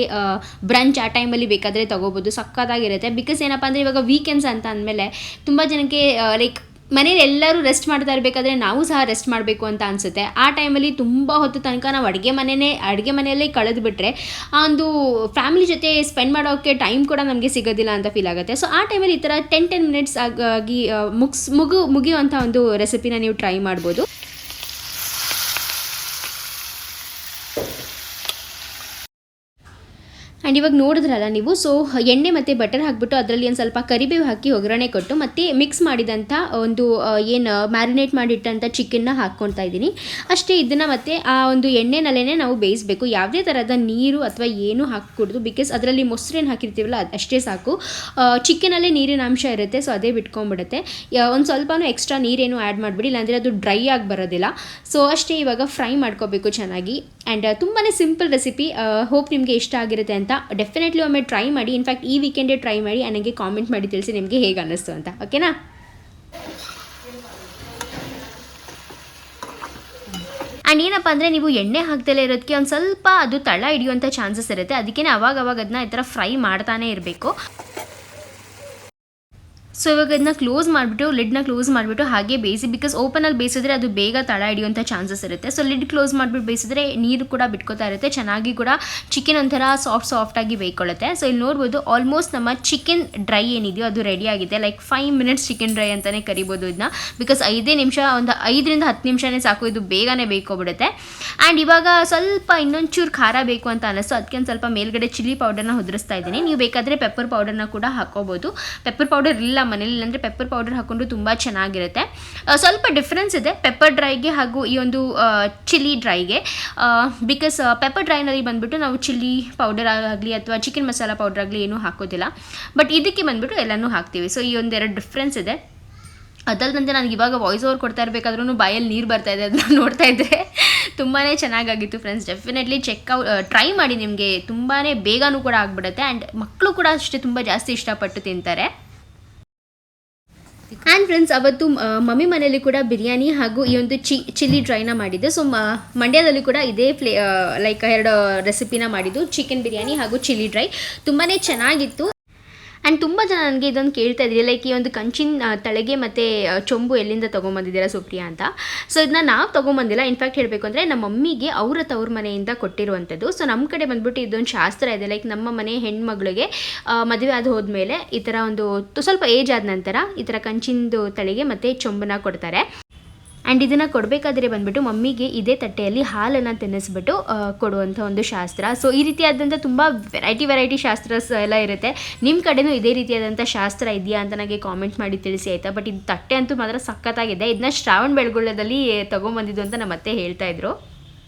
ಬ್ರಂಚ್ ಆ ಟೈಮಲ್ಲಿ ಬೇಕಾದರೆ ತೊಗೋಬೋದು. ಸಕ್ಕತ್ತಾಗಿರುತ್ತೆ. ಬಿಕಾಸ್ ಏನಪ್ಪ ಅಂದರೆ ಇವಾಗ ವೀಕೆಂಡ್ಸ್ ಅಂತ ಅಂದಮೇಲೆ ತುಂಬ ಜನಕ್ಕೆ ಲೈಕ್ ಮನೇಲಿ ಎಲ್ಲರೂ ರೆಸ್ಟ್ ಮಾಡ್ತಾ ಇರಬೇಕಾದ್ರೆ ನಾವು ಸಹ ರೆಸ್ಟ್ ಮಾಡಬೇಕು ಅಂತ ಅನಿಸುತ್ತೆ. ಆ ಟೈಮಲ್ಲಿ ತುಂಬ ಹೊತ್ತು ತನಕ ನಾವು ಅಡುಗೆ ಮನೆಯೇ ಅಡುಗೆ ಮನೆಯಲ್ಲೇ ಕಳೆದು ಬಿಟ್ಟರೆ ಆ ಒಂದು ಫ್ಯಾಮಿಲಿ ಜೊತೆ ಸ್ಪೆಂಡ್ ಮಾಡೋಕ್ಕೆ ಟೈಮ್ ಕೂಡ ನಮಗೆ ಸಿಗೋದಿಲ್ಲ ಅಂತ ಫೀಲ್ ಆಗುತ್ತೆ. ಸೊ ಆ ಟೈಮಲ್ಲಿ ಈ ಥರ ಟೆನ್ ಟೆನ್ ಮಿನಿಟ್ಸ್ ಆಗಿ ಮುಗ್ಸ್, ಮುಗು ಮುಗಿಯುವಂಥ ಒಂದು ರೆಸಿಪಿನ ನೀವು ಟ್ರೈ ಮಾಡ್ಬೋದು. ಆ್ಯಂಡ್ ಇವಾಗ ನೋಡಿದ್ರಲ್ಲ ನೀವು ಸೊ ಎಣ್ಣೆ ಮತ್ತು ಬಟರ್ ಹಾಕ್ಬಿಟ್ಟು ಅದರಲ್ಲಿ ಒಂದು ಸ್ವಲ್ಪ ಕರಿಬೇವು ಹಾಕಿ ಒಗ್ಗರಣೆ ಕೊಟ್ಟು ಮತ್ತು ಮಿಕ್ಸ್ ಮಾಡಿದಂಥ ಒಂದು ಏನು ಮ್ಯಾರಿನೇಟ್ ಮಾಡಿಟ್ಟಂಥ ಚಿಕನ್ನ ಹಾಕ್ಕೊಳ್ತಾ ಇದ್ದೀನಿ. ಅಷ್ಟೇ ಇದನ್ನು ಮತ್ತೆ ಆ ಒಂದು ಎಣ್ಣೆನಲ್ಲೇ ನಾವು ಬೇಯಿಸಬೇಕು. ಯಾವುದೇ ಥರದ ನೀರು ಅಥವಾ ಏನು ಹಾಕக்கூಡ್ದು ಬಿಕಾಸ್ ಅದರಲ್ಲಿ ಮೊಸರೇನು ಹಾಕಿರ್ತೀವಲ್ಲ, ಅದು ಅಷ್ಟೇ ಸಾಕು. ಚಿಕನಲ್ಲೇ ನೀರಿನ ಅಂಶ ಇರುತ್ತೆ ಸೊ ಅದೇ ಬಿಟ್ಕೊಂಡ್ಬಿಡುತ್ತೆ. ಒಂದು ಸ್ವಲ್ಪನೂ ಎಕ್ಸ್ಟ್ರಾ ನೀರೇನು ಆ್ಯಡ್ ಮಾಡಿಬಿಡಿ, ಇಲ್ಲಾಂದರೆ ಅದು ಡ್ರೈ ಆಗಿ ಬರೋದಿಲ್ಲ. ಸೊ ಅಷ್ಟೇ ಇವಾಗ ಫ್ರೈ ಮಾಡ್ಕೋಬೇಕು ಚೆನ್ನಾಗಿ. ಆ್ಯಂಡ್ ತುಂಬಾ ಸಿಂಪಲ್ ರೆಸಿಪಿ ಹೋಪ್ ನಿಮಗೆ ಇಷ್ಟ ಆಗಿರುತ್ತೆ ಅಂತ ಡೆಫಿನೆಟ್ಲಿ ಒಮ್ಮೆ ಟ್ರೈ ಮಾಡಿ ಇನ್ಫ್ಯಾಕ್ಟ್ ಈ ವೀಕೆಂಡೇ ಟ್ರೈ ಮಾಡಿ ನನಗೆ ಕಾಮೆಂಟ್ ಮಾಡಿ ತಿಳಿಸಿ ನಿಮಗೆ ಹೇಗೆ ಅನ್ನಿಸ್ತು ಅಂತ. ಓಕೆನಾ ಆ್ಯಂಡ್ ಏನಪ್ಪ ಅಂದರೆ ನೀವು ಎಣ್ಣೆ ಹಾಕ್ದಲೇ ಇರೋದಕ್ಕೆ ಒಂದು ಸ್ವಲ್ಪ ಅದು ತಳ ಹಿಡಿಯುವಂಥ ಚಾನ್ಸಸ್ ಇರುತ್ತೆ. ಅದಕ್ಕೆ ಅವಾಗ ಅವಾಗ ಅದನ್ನ ಈ ಥರ ಫ್ರೈ ಮಾಡ್ತಾನೆ ಇರಬೇಕು. ಸೊ ಇವಾಗ ಇದನ್ನ ಕ್ಲೋಸ್ ಮಾಡಿಬಿಟ್ಟು ಲಿಡ್ನ ಕ್ಲೋಸ್ ಮಾಡಿಬಿಟ್ಟು ಹಾಗೆ ಬೇಯಿಸಿ ಬಿಕಾಸ್ ಓಪನಲ್ಲಿ ಬೇಯಿಸಿದ್ರೆ ಅದು ಬೇಗ ತಳ ಹಿಡಿಯುವಂಥ ಚಾನ್ಸಸ್ ಇರುತ್ತೆ. ಸೊ ಲಿಡ್ ಕ್ಲೋಸ್ ಮಾಡಿಬಿಟ್ಟು ಬೇಯಿಸಿದ್ರೆ ನೀರು ಕೂಡ ಬಿಟ್ಕೋತಾ ಇರುತ್ತೆ, ಚೆನ್ನಾಗಿ ಕೂಡ ಚಿಕನ್ ಒಂಥರ ಸಾಫ್ಟ್ ಸಾಫ್ಟಾಗಿ ಬೇಯ್ಕೊಳ್ಳುತ್ತೆ. ಸೊ ಇಲ್ಲಿ ನೋಡ್ಬೋದು ಆಲ್ಮೋಸ್ಟ್ ನಮ್ಮ ಚಿಕನ್ ಡ್ರೈ ಏನಿದೆಯೋ ಅದು ರೆಡಿ ಆಗಿದೆ. Like five minutes chicken dry ಅಂತಲೇ ಕರಿಬೋದು ಇದನ್ನ ಬಿಕಾಸ್ ಐದೇ ನಿಮಿಷ, ಒಂದು ಐದರಿಂದ ಹತ್ತು ನಿಮಿಷನೇ ಸಾಕು, ಇದು ಬೇಗನೆ ಬೇಯ್ಕೊಬಿಡುತ್ತೆ. ಆ್ಯಂಡ್ ಇವಾಗ ಸ್ವಲ್ಪ ಇನ್ನೊಂಚೂರು ಖಾರ ಬೇಕು ಅಂತ ಅನ್ನಿಸ್ತು ಅದಕ್ಕೆ ಒಂದು ಸ್ವಲ್ಪ ಮೇಲ್ಗಡೆ ಚಿಲ್ಲಿ ಪೌಡರ್ನ ಉದುರಿಸ್ತಾ ಇದ್ದೀನಿ. ನೀವು ಬೇಕಾದರೆ ಪೆಪ್ಪರ್ ಪೌಡರ್ನ ಕೂಡ ಹಾಕೋಬೋದು ಪೆಪ್ಪರ್ ಪೌಡರ್ ಇಲ್ಲ ಮನೇಲಿ ಇಲ್ಲಾಂದರೆ ಪೆಪ್ಪರ್ ಪೌಡರ್ ಹಾಕ್ಕೊಂಡು ತುಂಬ ಚೆನ್ನಾಗಿರುತ್ತೆ. ಸ್ವಲ್ಪ ಡಿಫ್ರೆನ್ಸ್ ಇದೆ ಪೆಪ್ಪರ್ ಡ್ರೈಗೆ ಹಾಗೂ ಈ ಒಂದು ಚಿಲ್ಲಿ ಡ್ರೈಗೆ ಬಿಕಾಸ್ ಪೆಪ್ಪರ್ ಡ್ರೈನಲ್ಲಿ ಬಂದುಬಿಟ್ಟು ನಾವು ಚಿಲ್ಲಿ ಪೌಡರ್ ಆಗಲಿ ಅಥವಾ ಚಿಕನ್ ಮಸಾಲ ಪೌಡರ್ ಆಗಲಿ ಏನೂ ಹಾಕೋದಿಲ್ಲ. ಬಟ್ ಇದಕ್ಕೆ ಬಂದುಬಿಟ್ಟು ಎಲ್ಲನೂ ಹಾಕ್ತೀವಿ. ಸೊ ಈ ಒಂದೆರಡು ಡಿಫ್ರೆನ್ಸ್ ಇದೆ. ಅದಲ್ಲದಂತೆ ನನಗೆ ಇವಾಗ ವಾಯ್ಸ್ ಓವರ್ ಕೊಡ್ತಾ ಇರಬೇಕಾದ್ರೂ ಬಾಯಲ್ಲಿ ನೀರು ಬರ್ತಾ ಇದೆ ಅದನ್ನ ನೋಡ್ತಾ ಇದ್ದರೆ ತುಂಬಾ ಚೆನ್ನಾಗಾಗಿತ್ತು friends definitely check out try ಮಾಡಿ ನಿಮಗೆ ತುಂಬಾ ಬೇಗನೂ ಕೂಡ ಆಗಿಬಿಡುತ್ತೆ. ಆ್ಯಂಡ್ ಮಕ್ಕಳು ಕೂಡ ಅಷ್ಟೇ ತುಂಬ ಜಾಸ್ತಿ ಇಷ್ಟಪಟ್ಟು ತಿಂತಾರೆ. ಆ್ಯಂಡ್ ಫ್ರೆಂಡ್ಸ್ ಅವತ್ತು ಮಮ್ಮಿ ಮನೆಯಲ್ಲಿ ಕೂಡ ಬಿರಿಯಾನಿ ಹಾಗೂ ಈ ಒಂದು ಚಿ, ಚಿಲ್ಲಿ ಡ್ರೈನ ಮಾಡಿದ್ದೆ. ಸೊ ಮಂಡ್ಯದಲ್ಲಿ ಕೂಡ ಇದೇ ಫ್ಲೇ ಲೈಕ್ ಎರಡು ರೆಸಿಪಿನ ಮಾಡಿದ್ದು. ಚಿಕನ್ ಬಿರಿಯಾನಿ ಹಾಗೂ ಚಿಲ್ಲಿ ಡ್ರೈ. ತುಂಬಾ ಚೆನ್ನಾಗಿತ್ತು. ಆ್ಯಂಡ್ ತುಂಬ ಜನ ನನಗೆ ಇದೊಂದು ಕೇಳ್ತಾ ಇದ್ದೀರಿ ಲೈಕ್ ಈ ಒಂದು ಕಂಚಿನ ತಲೆಗೆ ತಳೆಗೆ ಮತ್ತು ಚೊಂಬು ಎಲ್ಲಿಂದ ತೊಗೊಂಬಂದಿದ್ದೀರಾ ಸುಪ್ರಿಯಾ ಅಂತ. ಸೊ ಇದನ್ನ ನಾವು ತೊಗೊಂಬಂದಿಲ್ಲ. ಇನ್ಫ್ಯಾಕ್ಟ್ ಹೇಳಬೇಕು ಅಂದರೆ ನಮ್ಮ ಮಮ್ಮಿಗೆ ಅವರ ತವ್ರ ಮನೆಯಿಂದ ಕೊಟ್ಟಿರುವಂಥದ್ದು. ಸೊ ನಮ್ಮ ಕಡೆ ಬಂದ್ಬಿಟ್ಟು ಇದೊಂದು ಶಾಸ್ತ್ರ ಇದೆ. ಲೈಕ್ ನಮ್ಮ ಮನೆ ಹೆಣ್ಮಗಳಿಗೆ ಮದುವೆ ಆದ ಹೋದ್ಮೇಲೆ ಈ ಥರ ಒಂದು, ಸ್ವಲ್ಪ ಏಜ್ ಆದ ನಂತರ ಈ ಥರ ಕಂಚಿಂದು ತಳಿಗೆ ಮತ್ತು ಚೊಂಬನ್ನ ಕೊಡ್ತಾರೆ. ಆ್ಯಂಡ್ ಇದನ್ನು ಕೊಡಬೇಕಾದ್ರೆ ಬಂದುಬಿಟ್ಟು ಮಮ್ಮಿಗೆ ಇದೇ ತಟ್ಟೆಯಲ್ಲಿ ಹಾಲನ್ನು ತಿನ್ನಿಸ್ಬಿಟ್ಟು ಕೊಡುವಂಥ ಒಂದು ಶಾಸ್ತ್ರ. ಸೊ ಈ ರೀತಿಯಾದಂಥ ತುಂಬ ವೆರೈಟಿ ವೆರೈಟಿ ಶಾಸ್ತ್ರಸ್ ಎಲ್ಲ ಇರುತ್ತೆ. ನಿಮ್ಮ ಕಡೆನೂ ಇದೇ ರೀತಿಯಾದಂಥ ಶಾಸ್ತ್ರ ಇದೆಯಾ ಅಂತ ನನಗೆ ಕಾಮೆಂಟ್ ಮಾಡಿ ತಿಳಿಸಿ, ಆಯಿತಾ? ಬಟ್ ಇದು ತಟ್ಟೆ ಅಂತೂ ಮಾತ್ರ ಸಖತ್ತಾಗಿದೆ. ಇದನ್ನ ಶ್ರಾವಣ ಬೆಳಗೊಳ್ಳದಲ್ಲಿ ತೊಗೊಂಬಂದಿದ್ದು ಅಂತ ನಮ್ಮ ಅತ್ತೆ ಹೇಳ್ತಾ ಇದ್ರು.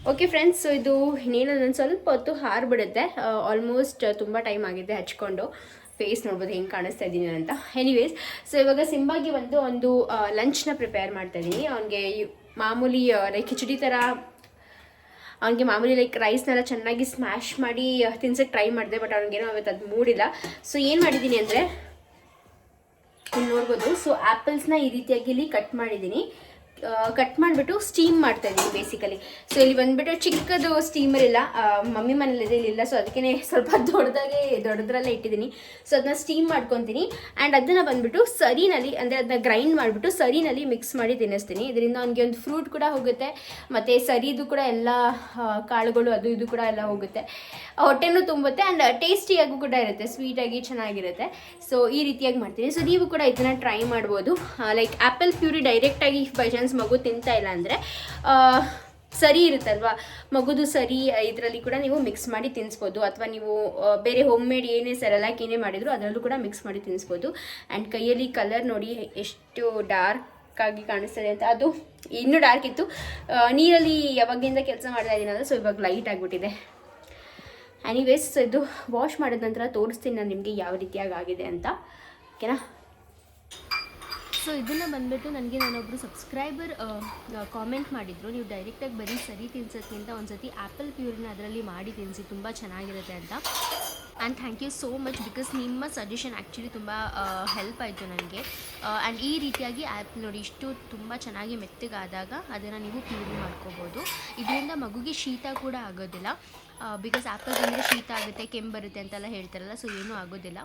ಓಕೆ ಫ್ರೆಂಡ್ಸ್ ಇದು ಇನ್ನೇನು ಒಂದು ಸ್ವಲ್ಪ ಹೊತ್ತು ಹಾರ್ಬಿಡುತ್ತೆ. ಆಲ್ಮೋಸ್ಟ್ ತುಂಬ ಟೈಮ್ ಆಗಿದೆ ಹಚ್ಕೊಂಡು. ಫೇಸ್ ನೋಡ್ಬೋದು ಹೆಂಗೆ ಕಾಣಿಸ್ತಾ ಇದ್ದೀನಿ ಅಂತ. ಎನಿವೇಸ್ ಸೊ ಇವಾಗ ಸಿಂಬಾಗಿ ಒಂದು ಒಂದು ಲಂಚ್ನ ಪ್ರಿಪೇರ್ ಮಾಡ್ತಾ ಇದ್ದೀನಿ ಅವನಿಗೆ ಮಾಮೂಲಿ ಲೈಕ್ ಕಿಚಡಿ ಥರ ಅವನಿಗೆ ಮಾಮೂಲಿ ಲೈಕ್ ರೈಸ್ನೆಲ್ಲ ಚೆನ್ನಾಗಿ ಸ್ಮ್ಯಾಶ್ ಮಾಡಿ ತಿನ್ಸಕ್ಕೆ ಟ್ರೈ ಮಾಡಿದೆ ಬಟ್ ಅವ್ನಿಗೇನೋ ಅವತ್ತು ಅದು ಮೂಡಿಲ್ಲ. ಸೊ ಏನು ಮಾಡಿದ್ದೀನಿ ಅಂದರೆ ನೋಡ್ಬೋದು. ಸೊ ಆ್ಯಪಲ್ಸ್ನ ಈ ರೀತಿಯಾಗಿ ಇಲ್ಲಿ ಕಟ್ ಮಾಡಿದ್ದೀನಿ ಕಟ್ ಮಾಡಿಬಿಟ್ಟು ಸ್ಟೀಮ್ ಮಾಡ್ತಾ ಇದ್ದೀನಿ ಬೇಸಿಕಲಿ ಸೊ ಇಲ್ಲಿ ಬಂದ್ಬಿಟ್ಟು ಚಿಕ್ಕದು ಸ್ಟೀಮರ್ ಇಲ್ಲ. ಮಮ್ಮಿ ಮನೇಲಿದೆ ಇಲ್ಲಿಲ್ಲ ಸೊ ಅದಕ್ಕೆ ಸ್ವಲ್ಪ ದೊಡ್ಡದಾಗೆ ದೊಡ್ಡದ್ರಲ್ಲೇ ಇಟ್ಟಿದ್ದೀನಿ. ಸೊ ಅದನ್ನ ಸ್ಟೀಮ್ ಮಾಡ್ಕೊತೀನಿ. ಆ್ಯಂಡ್ ಅದನ್ನು ಬಂದ್ಬಿಟ್ಟು ಸರಿನಲ್ಲಿ, ಅಂದರೆ ಅದನ್ನ ಗ್ರೈಂಡ್ ಮಾಡಿಬಿಟ್ಟು ಸರಿನಲ್ಲಿ ಮಿಕ್ಸ್ ಮಾಡಿ ತಿನ್ನಿಸ್ತೀನಿ. ಇದರಿಂದ ಅವನಿಗೆ ಒಂದು ಫ್ರೂಟ್ ಕೂಡ ಹೋಗುತ್ತೆ. ಮತ್ತು ಸರಿದು ಕೂಡ ಎಲ್ಲ ಕಾಳುಗಳು ಅದು ಇದು ಕೂಡ ಎಲ್ಲ ಹೋಗುತ್ತೆ. ಹೊಟ್ಟೆನೂ ತುಂಬುತ್ತೆ ಆ್ಯಂಡ್ ಟೇಸ್ಟಿಯಾಗೂ ಕೂಡ ಇರುತ್ತೆ. ಸ್ವೀಟಾಗಿ ಚೆನ್ನಾಗಿರುತ್ತೆ. ಸೊ ಈ ರೀತಿಯಾಗಿ ಮಾಡ್ತೀನಿ. ಸೊ ನೀವು ಕೂಡ ಇದನ್ನು ಟ್ರೈ ಮಾಡ್ಬೋದು. ಲೈಕ್ ಆ್ಯಪಲ್ ಪ್ಯೂರಿ ಡೈರೆಕ್ಟಾಗಿ ಬೈ ಚಾನ್ಸ್ ಮಗು ತಿಂತಾ ಇಲ್ಲ ಅಂದರೆ ಸರಿ ಇರುತ್ತಲ್ವಾ? ಮಗುದು ಸರಿ ಇದರಲ್ಲಿ ಕೂಡ ನೀವು ಮಿಕ್ಸ್ ಮಾಡಿ ತಿನ್ಸ್ಬೋದು. ಅಥವಾ ನೀವು ಬೇರೆ ಹೋಮ್ ಮೇಡ್ ಏನೇ ಸೆರಲಾಕ್ ಏನೇ ಮಾಡಿದ್ರು ಅದರಲ್ಲೂ ಕೂಡ ಮಿಕ್ಸ್ ಮಾಡಿ ತಿನ್ಸ್ಬೋದು. ಆ್ಯಂಡ್ ಕೈಯಲ್ಲಿ ಕಲರ್ ನೋಡಿ ಎಷ್ಟು ಡಾರ್ಕ್ ಆಗಿ ಕಾಣಿಸ್ತದೆ ಅಂತ. ಅದು ಇನ್ನೂ ಡಾರ್ಕ್ ಇತ್ತು. ನೀರಲ್ಲಿ ಯಾವಾಗಿಂದ ಕೆಲಸ ಮಾಡ್ತಾ ಇದ್ದೀನಲ್ಲ ಸೊ ಇವಾಗ ಲೈಟ್ ಆಗಿಬಿಟ್ಟಿದೆ. ಎನಿವೇಸ್ ಇದು ವಾಶ್ ಮಾಡಿದ ನಂತರ ತೋರಿಸ್ತೀನಿ ನಾನು ನಿಮಗೆ ಯಾವ ರೀತಿಯಾಗಿ ಆಗಿದೆ ಅಂತ. ಓಕೆನಾ ಸೊ ಇದನ್ನು ಬಂದುಬಿಟ್ಟು ನನಗೆ ನಾನೊಬ್ಬರು ಸಬ್ಸ್ಕ್ರೈಬರ್ ಕಾಮೆಂಟ್ ಮಾಡಿದರು. ನೀವು ಡೈರೆಕ್ಟಾಗಿ ಬರೀ ಸರಿ ತಿನ್ಸೋಕ್ಕಿಂತ ಒಂದು ಸತಿ ಆ್ಯಪಲ್ ಪ್ಯೂರಿನ ಅದರಲ್ಲಿ ಮಾಡಿ ತಿನ್ನಿಸಿ ತುಂಬ ಚೆನ್ನಾಗಿರುತ್ತೆ ಅಂತ. And thank you so much because ನಿಮ್ಮ ಸಜೆಷನ್ ಆ್ಯಕ್ಚುಲಿ ತುಂಬ ಹೆಲ್ಪ್ ಆಯಿತು ನನಗೆ. ಆ್ಯಂಡ್ ಈ ರೀತಿಯಾಗಿ ಆ್ಯಪ್ ನೋಡಿ ಇಷ್ಟು ತುಂಬ ಚೆನ್ನಾಗಿ ಮೆತ್ತಗಾದಾಗ ಅದನ್ನು ನೀವು ಪ್ಯೂರಿ ಮಾಡ್ಕೋಬೋದು. ಇದರಿಂದ ಮಗುಗೆ ಶೀತ ಕೂಡ ಆಗೋದಿಲ್ಲ. ಬಿಕಾಸ್ ಆ್ಯಪಲ್ ತಿಂದರೆ ಶೀತ ಆಗುತ್ತೆ, ಕೆಮ್ಮು ಬರುತ್ತೆ ಅಂತೆಲ್ಲ ಹೇಳ್ತಾರಲ್ಲ ಸೊ ಏನೂ ಆಗೋದಿಲ್ಲ.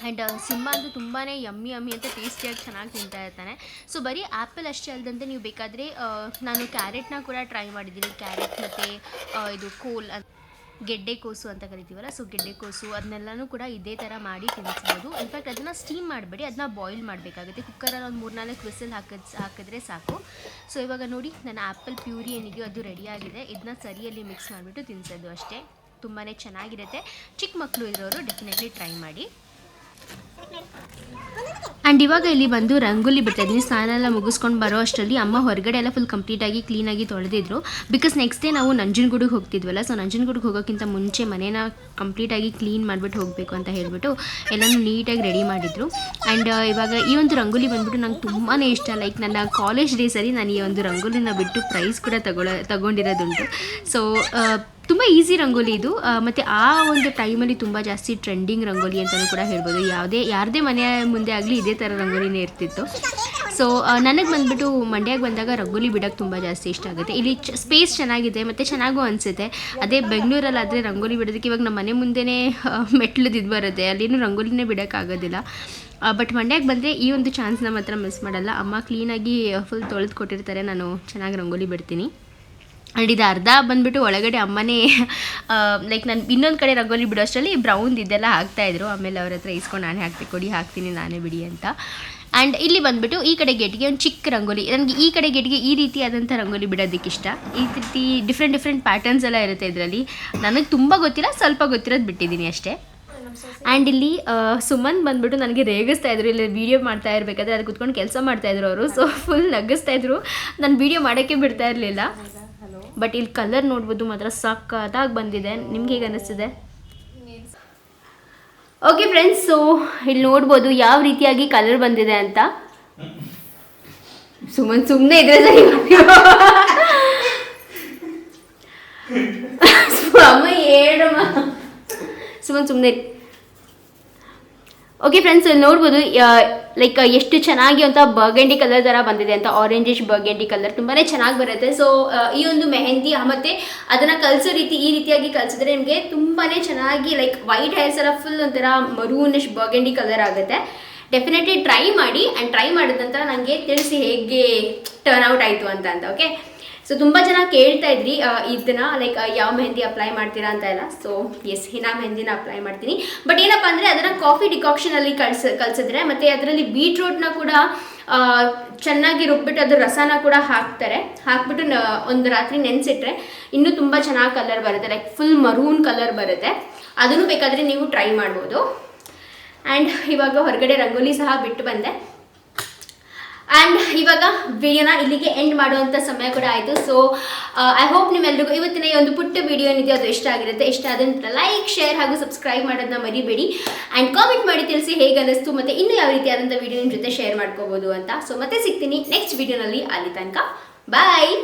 ಆ್ಯಂಡ್ ಸಿಂಹ ಅಂತೂ ತುಂಬಾ ಯಮ್ಮಿ ಯಮ್ಮಿ ಅಂತ ಟೇಸ್ಟಿಯಾಗಿ ಚೆನ್ನಾಗಿ ತಿಂತಾ ಇರ್ತಾನೆ. ಸೊ ಬರೀ ಆ್ಯಪಲ್ ಅಷ್ಟೇ ಅಲ್ಲದಂತೆ ನೀವು ಬೇಕಾದರೆ ನಾನು ಕ್ಯಾರೆಟ್ನ ಕೂಡ ಟ್ರೈ ಮಾಡಿದ್ದೀನಿ. ಕ್ಯಾರೆಟ್ ಮತ್ತು ಇದು ಕೋಲ್ ಗೆಡ್ಡೆ ಗೆಡ್ಡೆಕೋಸು ಅಂತ ಕರಿತೀವಲ್ಲ ಸೊ ಗೆಡ್ಡೆಕೋಸು ಅದನ್ನೆಲ್ಲನೂ ಕೂಡ ಇದೇ ಥರ ಮಾಡಿ ತಿನ್ನಿಸ್ಬೋದು ಇನ್ಫ್ಯಾಕ್ಟ್ ಅದನ್ನು ಸ್ಟೀಮ್ ಮಾಡಬೇಡಿ ಅದನ್ನ ಬಾಯ್ಲ್ ಮಾಡಬೇಕಾಗುತ್ತೆ. ಕುಕ್ಕರಲ್ಲಿ ಒಂದು ಮೂರ್ನಾಲ್ಕು ವಿಸಲ್ ಹಾಕಿದ್, ಹಾಕಿದ್ರೆ ಸಾಕು. ಸೊ ಇವಾಗ ನೋಡಿ, ನನ್ನ ಆ್ಯಪಲ್ ಪ್ಯೂರಿ ಏನಿದೆಯೋ ಅದು ರೆಡಿಯಾಗಿದೆ ಇದನ್ನ ಸರಿಯಲ್ಲಿ ಮಿಕ್ಸ್ ಮಾಡಿಬಿಟ್ಟು ತಿನ್ನಿಸೋದು ಅಷ್ಟೇ. ತುಂಬಾ ಚೆನ್ನಾಗಿರುತ್ತೆ. ಚಿಕ್ಕ ಮಕ್ಕಳು ಇರೋರು ಡೆಫಿನೆಟ್ಲಿ ಟ್ರೈ ಮಾಡಿ. ಆ್ಯಂಡ್ ಇವಾಗ ಇಲ್ಲಿ ಬಂದು ರಂಗೋಲಿ ಬಿಡ್ತಾ ಇದ್ದೀನಿ ಸ್ನಾನ ಎಲ್ಲ ಮುಗಿಸ್ಕೊಂಡು ಬರೋ ಅಷ್ಟರಲ್ಲಿ ಅಮ್ಮ ಹೊರಗಡೆ ಎಲ್ಲ ಫುಲ್ ಕಂಪ್ಲೀಟಾಗಿ ಕ್ಲೀನಾಗಿ ತೊಳೆದಿದ್ರು. ಬಿಕಾಸ್ ನೆಕ್ಸ್ಟ್ ಡೇ ನಾವು ನಂಜನಗೂಡಿಗೆ ಹೋಗ್ತಿದ್ವಲ್ಲ ಸೊ ನಂಜನಗೂಡಿಗೆ ಹೋಗೋಕ್ಕಿಂತ ಮುಂಚೆ ಮನೇನ ಕಂಪ್ಲೀಟಾಗಿ ಕ್ಲೀನ್ ಮಾಡಿಬಿಟ್ಟು ಹೋಗಬೇಕು ಅಂತ ಹೇಳ್ಬಿಟ್ಟು ಎಲ್ಲನೂ ನೀಟಾಗಿ ರೆಡಿ ಮಾಡಿದ್ರು. ಆ್ಯಂಡ್ ಇವಾಗ ಈ ಒಂದು ರಂಗೋಲಿ ಬಂದ್ಬಿಟ್ಟು ನಂಗೆ ತುಂಬಾ ಇಷ್ಟ. ಲೈಕ್ ನನ್ನ ಕಾಲೇಜ್ ಡೇಸಲ್ಲಿ ನಾನು ಈ ಒಂದು ರಂಗೋಲಿನ ಬಿಟ್ಟು ಪ್ರೈಸ್ ಕೂಡ ತಗೊಳ್ಳೋ ತಗೊಂಡಿರೋದುಂಟು. ಸೊ ತುಂಬ ಈಸಿ ರಂಗೋಲಿ ಇದು. ಮತ್ತೆ ಆ ಒಂದು ಟೈಮಲ್ಲಿ ತುಂಬ ಜಾಸ್ತಿ ಟ್ರೆಂಡಿಂಗ್ ರಂಗೋಲಿ ಅಂತಲೂ ಕೂಡ ಹೇಳ್ಬೋದು. ಯಾವುದೇ, ಯಾರದೇ ಮನೆಯ ಮುಂದೆ ಆಗಲಿ ಇದೇ ಥರ ರಂಗೋಲಿನೇ ಇರ್ತಿತ್ತು. ಸೊ ನನಗೆ ಬಂದ್ಬಿಟ್ಟು ಮಂಡ್ಯಕ್ಕೆ ಬಂದಾಗ ರಂಗೋಲಿ ಬಿಡೋಕೆ ತುಂಬ ಜಾಸ್ತಿ ಇಷ್ಟ ಆಗುತ್ತೆ. ಇಲ್ಲಿ ಸ್ಪೇಸ್ ಚೆನ್ನಾಗಿದೆ, ಮತ್ತು ಚೆನ್ನಾಗೂ ಅನಿಸುತ್ತೆ. ಅದೇ ಬೆಂಗಳೂರಲ್ಲಾದರೆ ರಂಗೋಲಿ ಬಿಡೋದಕ್ಕೆ ಇವಾಗ ನಮ್ಮ ಮನೆ ಮುಂದೆನೇ ಮೆಟ್ಲದಿದ್ದು ಬರುತ್ತೆ. ಅಲ್ಲೇನು ರಂಗೋಲಿನೇ ಬಿಡೋಕ್ಕಾಗೋದಿಲ್ಲ ಬಟ್ ಮಂಡ್ಯಕ್ಕೆ ಬಂದರೆ ಈ ಒಂದು ಚಾನ್ಸ್ ಚಾನ್ಸ್ನ ಮಾತ್ರ ಮಿಸ್ ಮಾಡಲ್ಲ. ಅಮ್ಮ ಕ್ಲೀನಾಗಿ ಫುಲ್ ತೊಳೆದು ಕೊಟ್ಟಿರ್ತಾರೆ. ನಾನು ಚೆನ್ನಾಗಿ ರಂಗೋಲಿ ಬಿಡ್ತೀನಿ. ಆ್ಯಂಡ್ ಇದು ಅರ್ಧ ಬಂದ್ಬಿಟ್ಟು ಒಳಗಡೆ ಅಮ್ಮನೇ ಲೈಕ್ ನಾನು ಇನ್ನೊಂದು ಕಡೆ ರಂಗೋಲಿ ಬಿಡೋ ಅಷ್ಟರಲ್ಲಿ ಬ್ರೌನ್ ಇದೆಲ್ಲ ಹಾಕ್ತಾಯಿದ್ರು ಆಮೇಲೆ ಅವ್ರ ಹತ್ರ ಇಸ್ಕೊಂಡು ನಾನೇ ಹಾಕ್ತೆ, ಕೊಡಿ ಹಾಕ್ತೀನಿ, ನಾನೇ ಬಿಡಿ ಅಂತ. ಆ್ಯಂಡ್ ಇಲ್ಲಿ ಬಂದ್ಬಿಟ್ಟು ಈ ಕಡೆ ಗೇಟಿಗೆ ಒಂದು ಚಿಕ್ಕ ರಂಗೋಲಿ. ನನಗೆ ಈ ಕಡೆ ಗೇಟಿಗೆ ಈ ರೀತಿಯಾದಂಥ ರಂಗೋಲಿ ಬಿಡೋದಕ್ಕೆ ಇಷ್ಟ. ಈ ರೀತಿ ಡಿಫ್ರೆಂಟ್ ಡಿಫ್ರೆಂಟ್ ಪ್ಯಾಟರ್ನ್ಸ್ ಎಲ್ಲ ಇರುತ್ತೆ ಇದರಲ್ಲಿ. ನನಗೆ ತುಂಬ ಗೊತ್ತಿಲ್ಲ, ಸ್ವಲ್ಪ ಗೊತ್ತಿರೋದು ಬಿಟ್ಟಿದ್ದೀನಿ ಅಷ್ಟೇ. ಆ್ಯಂಡ್ ಇಲ್ಲಿ ಸುಮನ್ ಬಂದ್ಬಿಟ್ಟು ನನಗೆ ರೇಗಿಸ್ತಾ ಇದ್ರು. ಇಲ್ಲಿ ವೀಡಿಯೋ ಮಾಡ್ತಾ ಇರಬೇಕಾದ್ರೆ ಅದು ಕುತ್ಕೊಂಡು ಕೆಲಸ ಮಾಡ್ತಾ ಇದ್ರು ಅವರು. ಸೊ ಫುಲ್ ನಗಿಸ್ತಾ ಇದ್ರು. ನಾನು ವೀಡಿಯೋ ಮಾಡೋಕ್ಕೆ ಬಿಡ್ತಾ ಇರಲಿಲ್ಲ. ಬಟ್ ಇಲ್ಲಿ ಕಲರ್ ನೋಡ್ಬೋದು ಮಾತ್ರ. ಸಕ್ಕತ್ತಾಗಿ ಬಂದಿದೆ. ನಿಮ್ಗೆ ಹೇಗೆ ಅನ್ನಿಸ್ತಿದೆ ಓಕೆ ಫ್ರೆಂಡ್ಸ್ ಸೊ ಇಲ್ಲಿ ನೋಡ್ಬೋದು ಯಾವ ರೀತಿಯಾಗಿ ಕಲರ್ ಬಂದಿದೆ ಅಂತ. ಸುಮನ್ ಸುಮ್ಮನೆ ಇದ್ರೆ ಸರಿ ಅಮ್ಮ ಹೇಳಮ್ಮ. ಸುಮನ್ ಸುಮ್ಮನೆ ಓಕೆ ಫ್ರೆಂಡ್ಸ್ ಇಲ್ಲಿ ನೋಡ್ಬೋದು ಲೈಕ್ ಎಷ್ಟು ಚೆನ್ನಾಗಿ ಅಂತ ಬರ್ಗೆಂಡಿ ಕಲರ್ ಥರ ಬಂದಿದೆ ಅಂತ ಆರೆಂಜಿಶ್ ಬರ್ಗೆಂಡಿ ಕಲರ್ ತುಂಬಾ ಚೆನ್ನಾಗಿ ಬರುತ್ತೆ. ಸೊ ಈ ಒಂದು ಮೆಹಂದಿ ಮತ್ತು ಅದನ್ನು ಕಲಿಸೋ ರೀತಿ, ಈ ರೀತಿಯಾಗಿ ಕಲಿಸಿದ್ರೆ ನಿಮಗೆ ತುಂಬಾ ಚೆನ್ನಾಗಿ ಲೈಕ್ ವೈಟ್ ಹೇರ್ಸ್ ಎಲ್ಲ ಫುಲ್ ಒಂಥರ ಮರೂನಿಶ್ ಬರ್ಗಂಡಿ ಕಲರ್ ಆಗುತ್ತೆ. ಡೆಫಿನೆಟ್ಲಿ ಟ್ರೈ ಮಾಡಿ ಆ್ಯಂಡ್ ಟ್ರೈ ಮಾಡಿದ ನಂತರ ನನಗೆ ತಿಳಿಸಿ ಹೇಗೆ ಟರ್ನ್ ಔಟ್ ಆಯಿತು ಅಂತ ಅಂತ ಓಕೆ ಸೊ ತುಂಬ ಜನ ಕೇಳ್ತಾ ಇದ್ರಿ ಇದನ್ನ ಲೈಕ್ ಯಾವ ಮೆಹಂದಿ ಅಪ್ಲೈ ಮಾಡ್ತೀರಾ ಅಂತ ಎಲ್ಲ. ಸೊ ಎಸ್ ಹಿನಾ ಮೆಹಂದಿನ ಅಪ್ಲೈ ಮಾಡ್ತೀನಿ. ಬಟ್ ಏನಪ್ಪಾ ಅಂದರೆ, ಅದನ್ನು ಕಾಫಿ ಡಿಕಾಕ್ಷನಲ್ಲಿ ಕಳ್ಸ ಕಲ್ಸಿದ್ರೆ ಮತ್ತು ಅದರಲ್ಲಿ ಬೀಟ್ರೂಟ್ನ ಕೂಡ ಚೆನ್ನಾಗಿ ರುಬ್ಬಿಟ್ಟು ಅದ್ರ ರಸನ ಕೂಡ ಹಾಕ್ತಾರೆ. ಹಾಕ್ಬಿಟ್ಟು ಒಂದು ರಾತ್ರಿ ನೆನೆಸಿಟ್ರೆ, ಇನ್ನೂ ತುಂಬ ಚೆನ್ನಾಗಿ ಕಲರ್ ಬರುತ್ತೆ. ಲೈಕ್ ಫುಲ್ ಮರೂನ್ ಕಲರ್ ಬರುತ್ತೆ. ಅದನ್ನು ಬೇಕಾದರೆ ನೀವು ಟ್ರೈ ಮಾಡ್ಬೋದು. ಆ್ಯಂಡ್ ಇವಾಗ ಹೊರಗಡೆ ರಂಗೋಲಿ ಸಹ ಬಿಟ್ಟು ಬಂದೆ. ಆ್ಯಂಡ್ ಇವಾಗ ವಿಡಿಯೋನ ಇಲ್ಲಿಗೆ ಎಂಡ್ ಮಾಡುವಂಥ ಸಮಯ ಕೂಡ ಆಯಿತು. ಸೊ ಐ ಹೋಪ್ ನಿಮ್ಮೆಲ್ಲರಿಗೂ ಇವತ್ತಿನ ಈ ಒಂದು ಪುಟ್ಟ ವಿಡಿಯೋ ಏನಿದೆ ಅದು ಇಷ್ಟ ಆಗಿರುತ್ತೆ. ಇಷ್ಟ ಆದಂತ ಲೈಕ್ ಶೇರ್ ಹಾಗೂ ಸಬ್ಸ್ಕ್ರೈಬ್ ಮಾಡೋದನ್ನ ಮರಿಬೇಡಿ. ಆ್ಯಂಡ್ ಕಾಮೆಂಟ್ ಮಾಡಿ ತಿಳಿಸಿ ಹೇಗೆ ಅನ್ನಿಸ್ತು ಮತ್ತು ಇನ್ನೂ ಯಾವ ರೀತಿಯಾದಂಥ ವಿಡಿಯೋ ನಿಮ್ಮ ಜೊತೆ ಶೇರ್ ಮಾಡ್ಕೋಬೋದು ಅಂತ. ಸೊ ಮತ್ತೆ ಸಿಗ್ತೀನಿ ನೆಕ್ಸ್ಟ್ ವಿಡಿಯೋನಲ್ಲಿ ಅಲ್ಲಿ ತನಕ ಬಾಯ್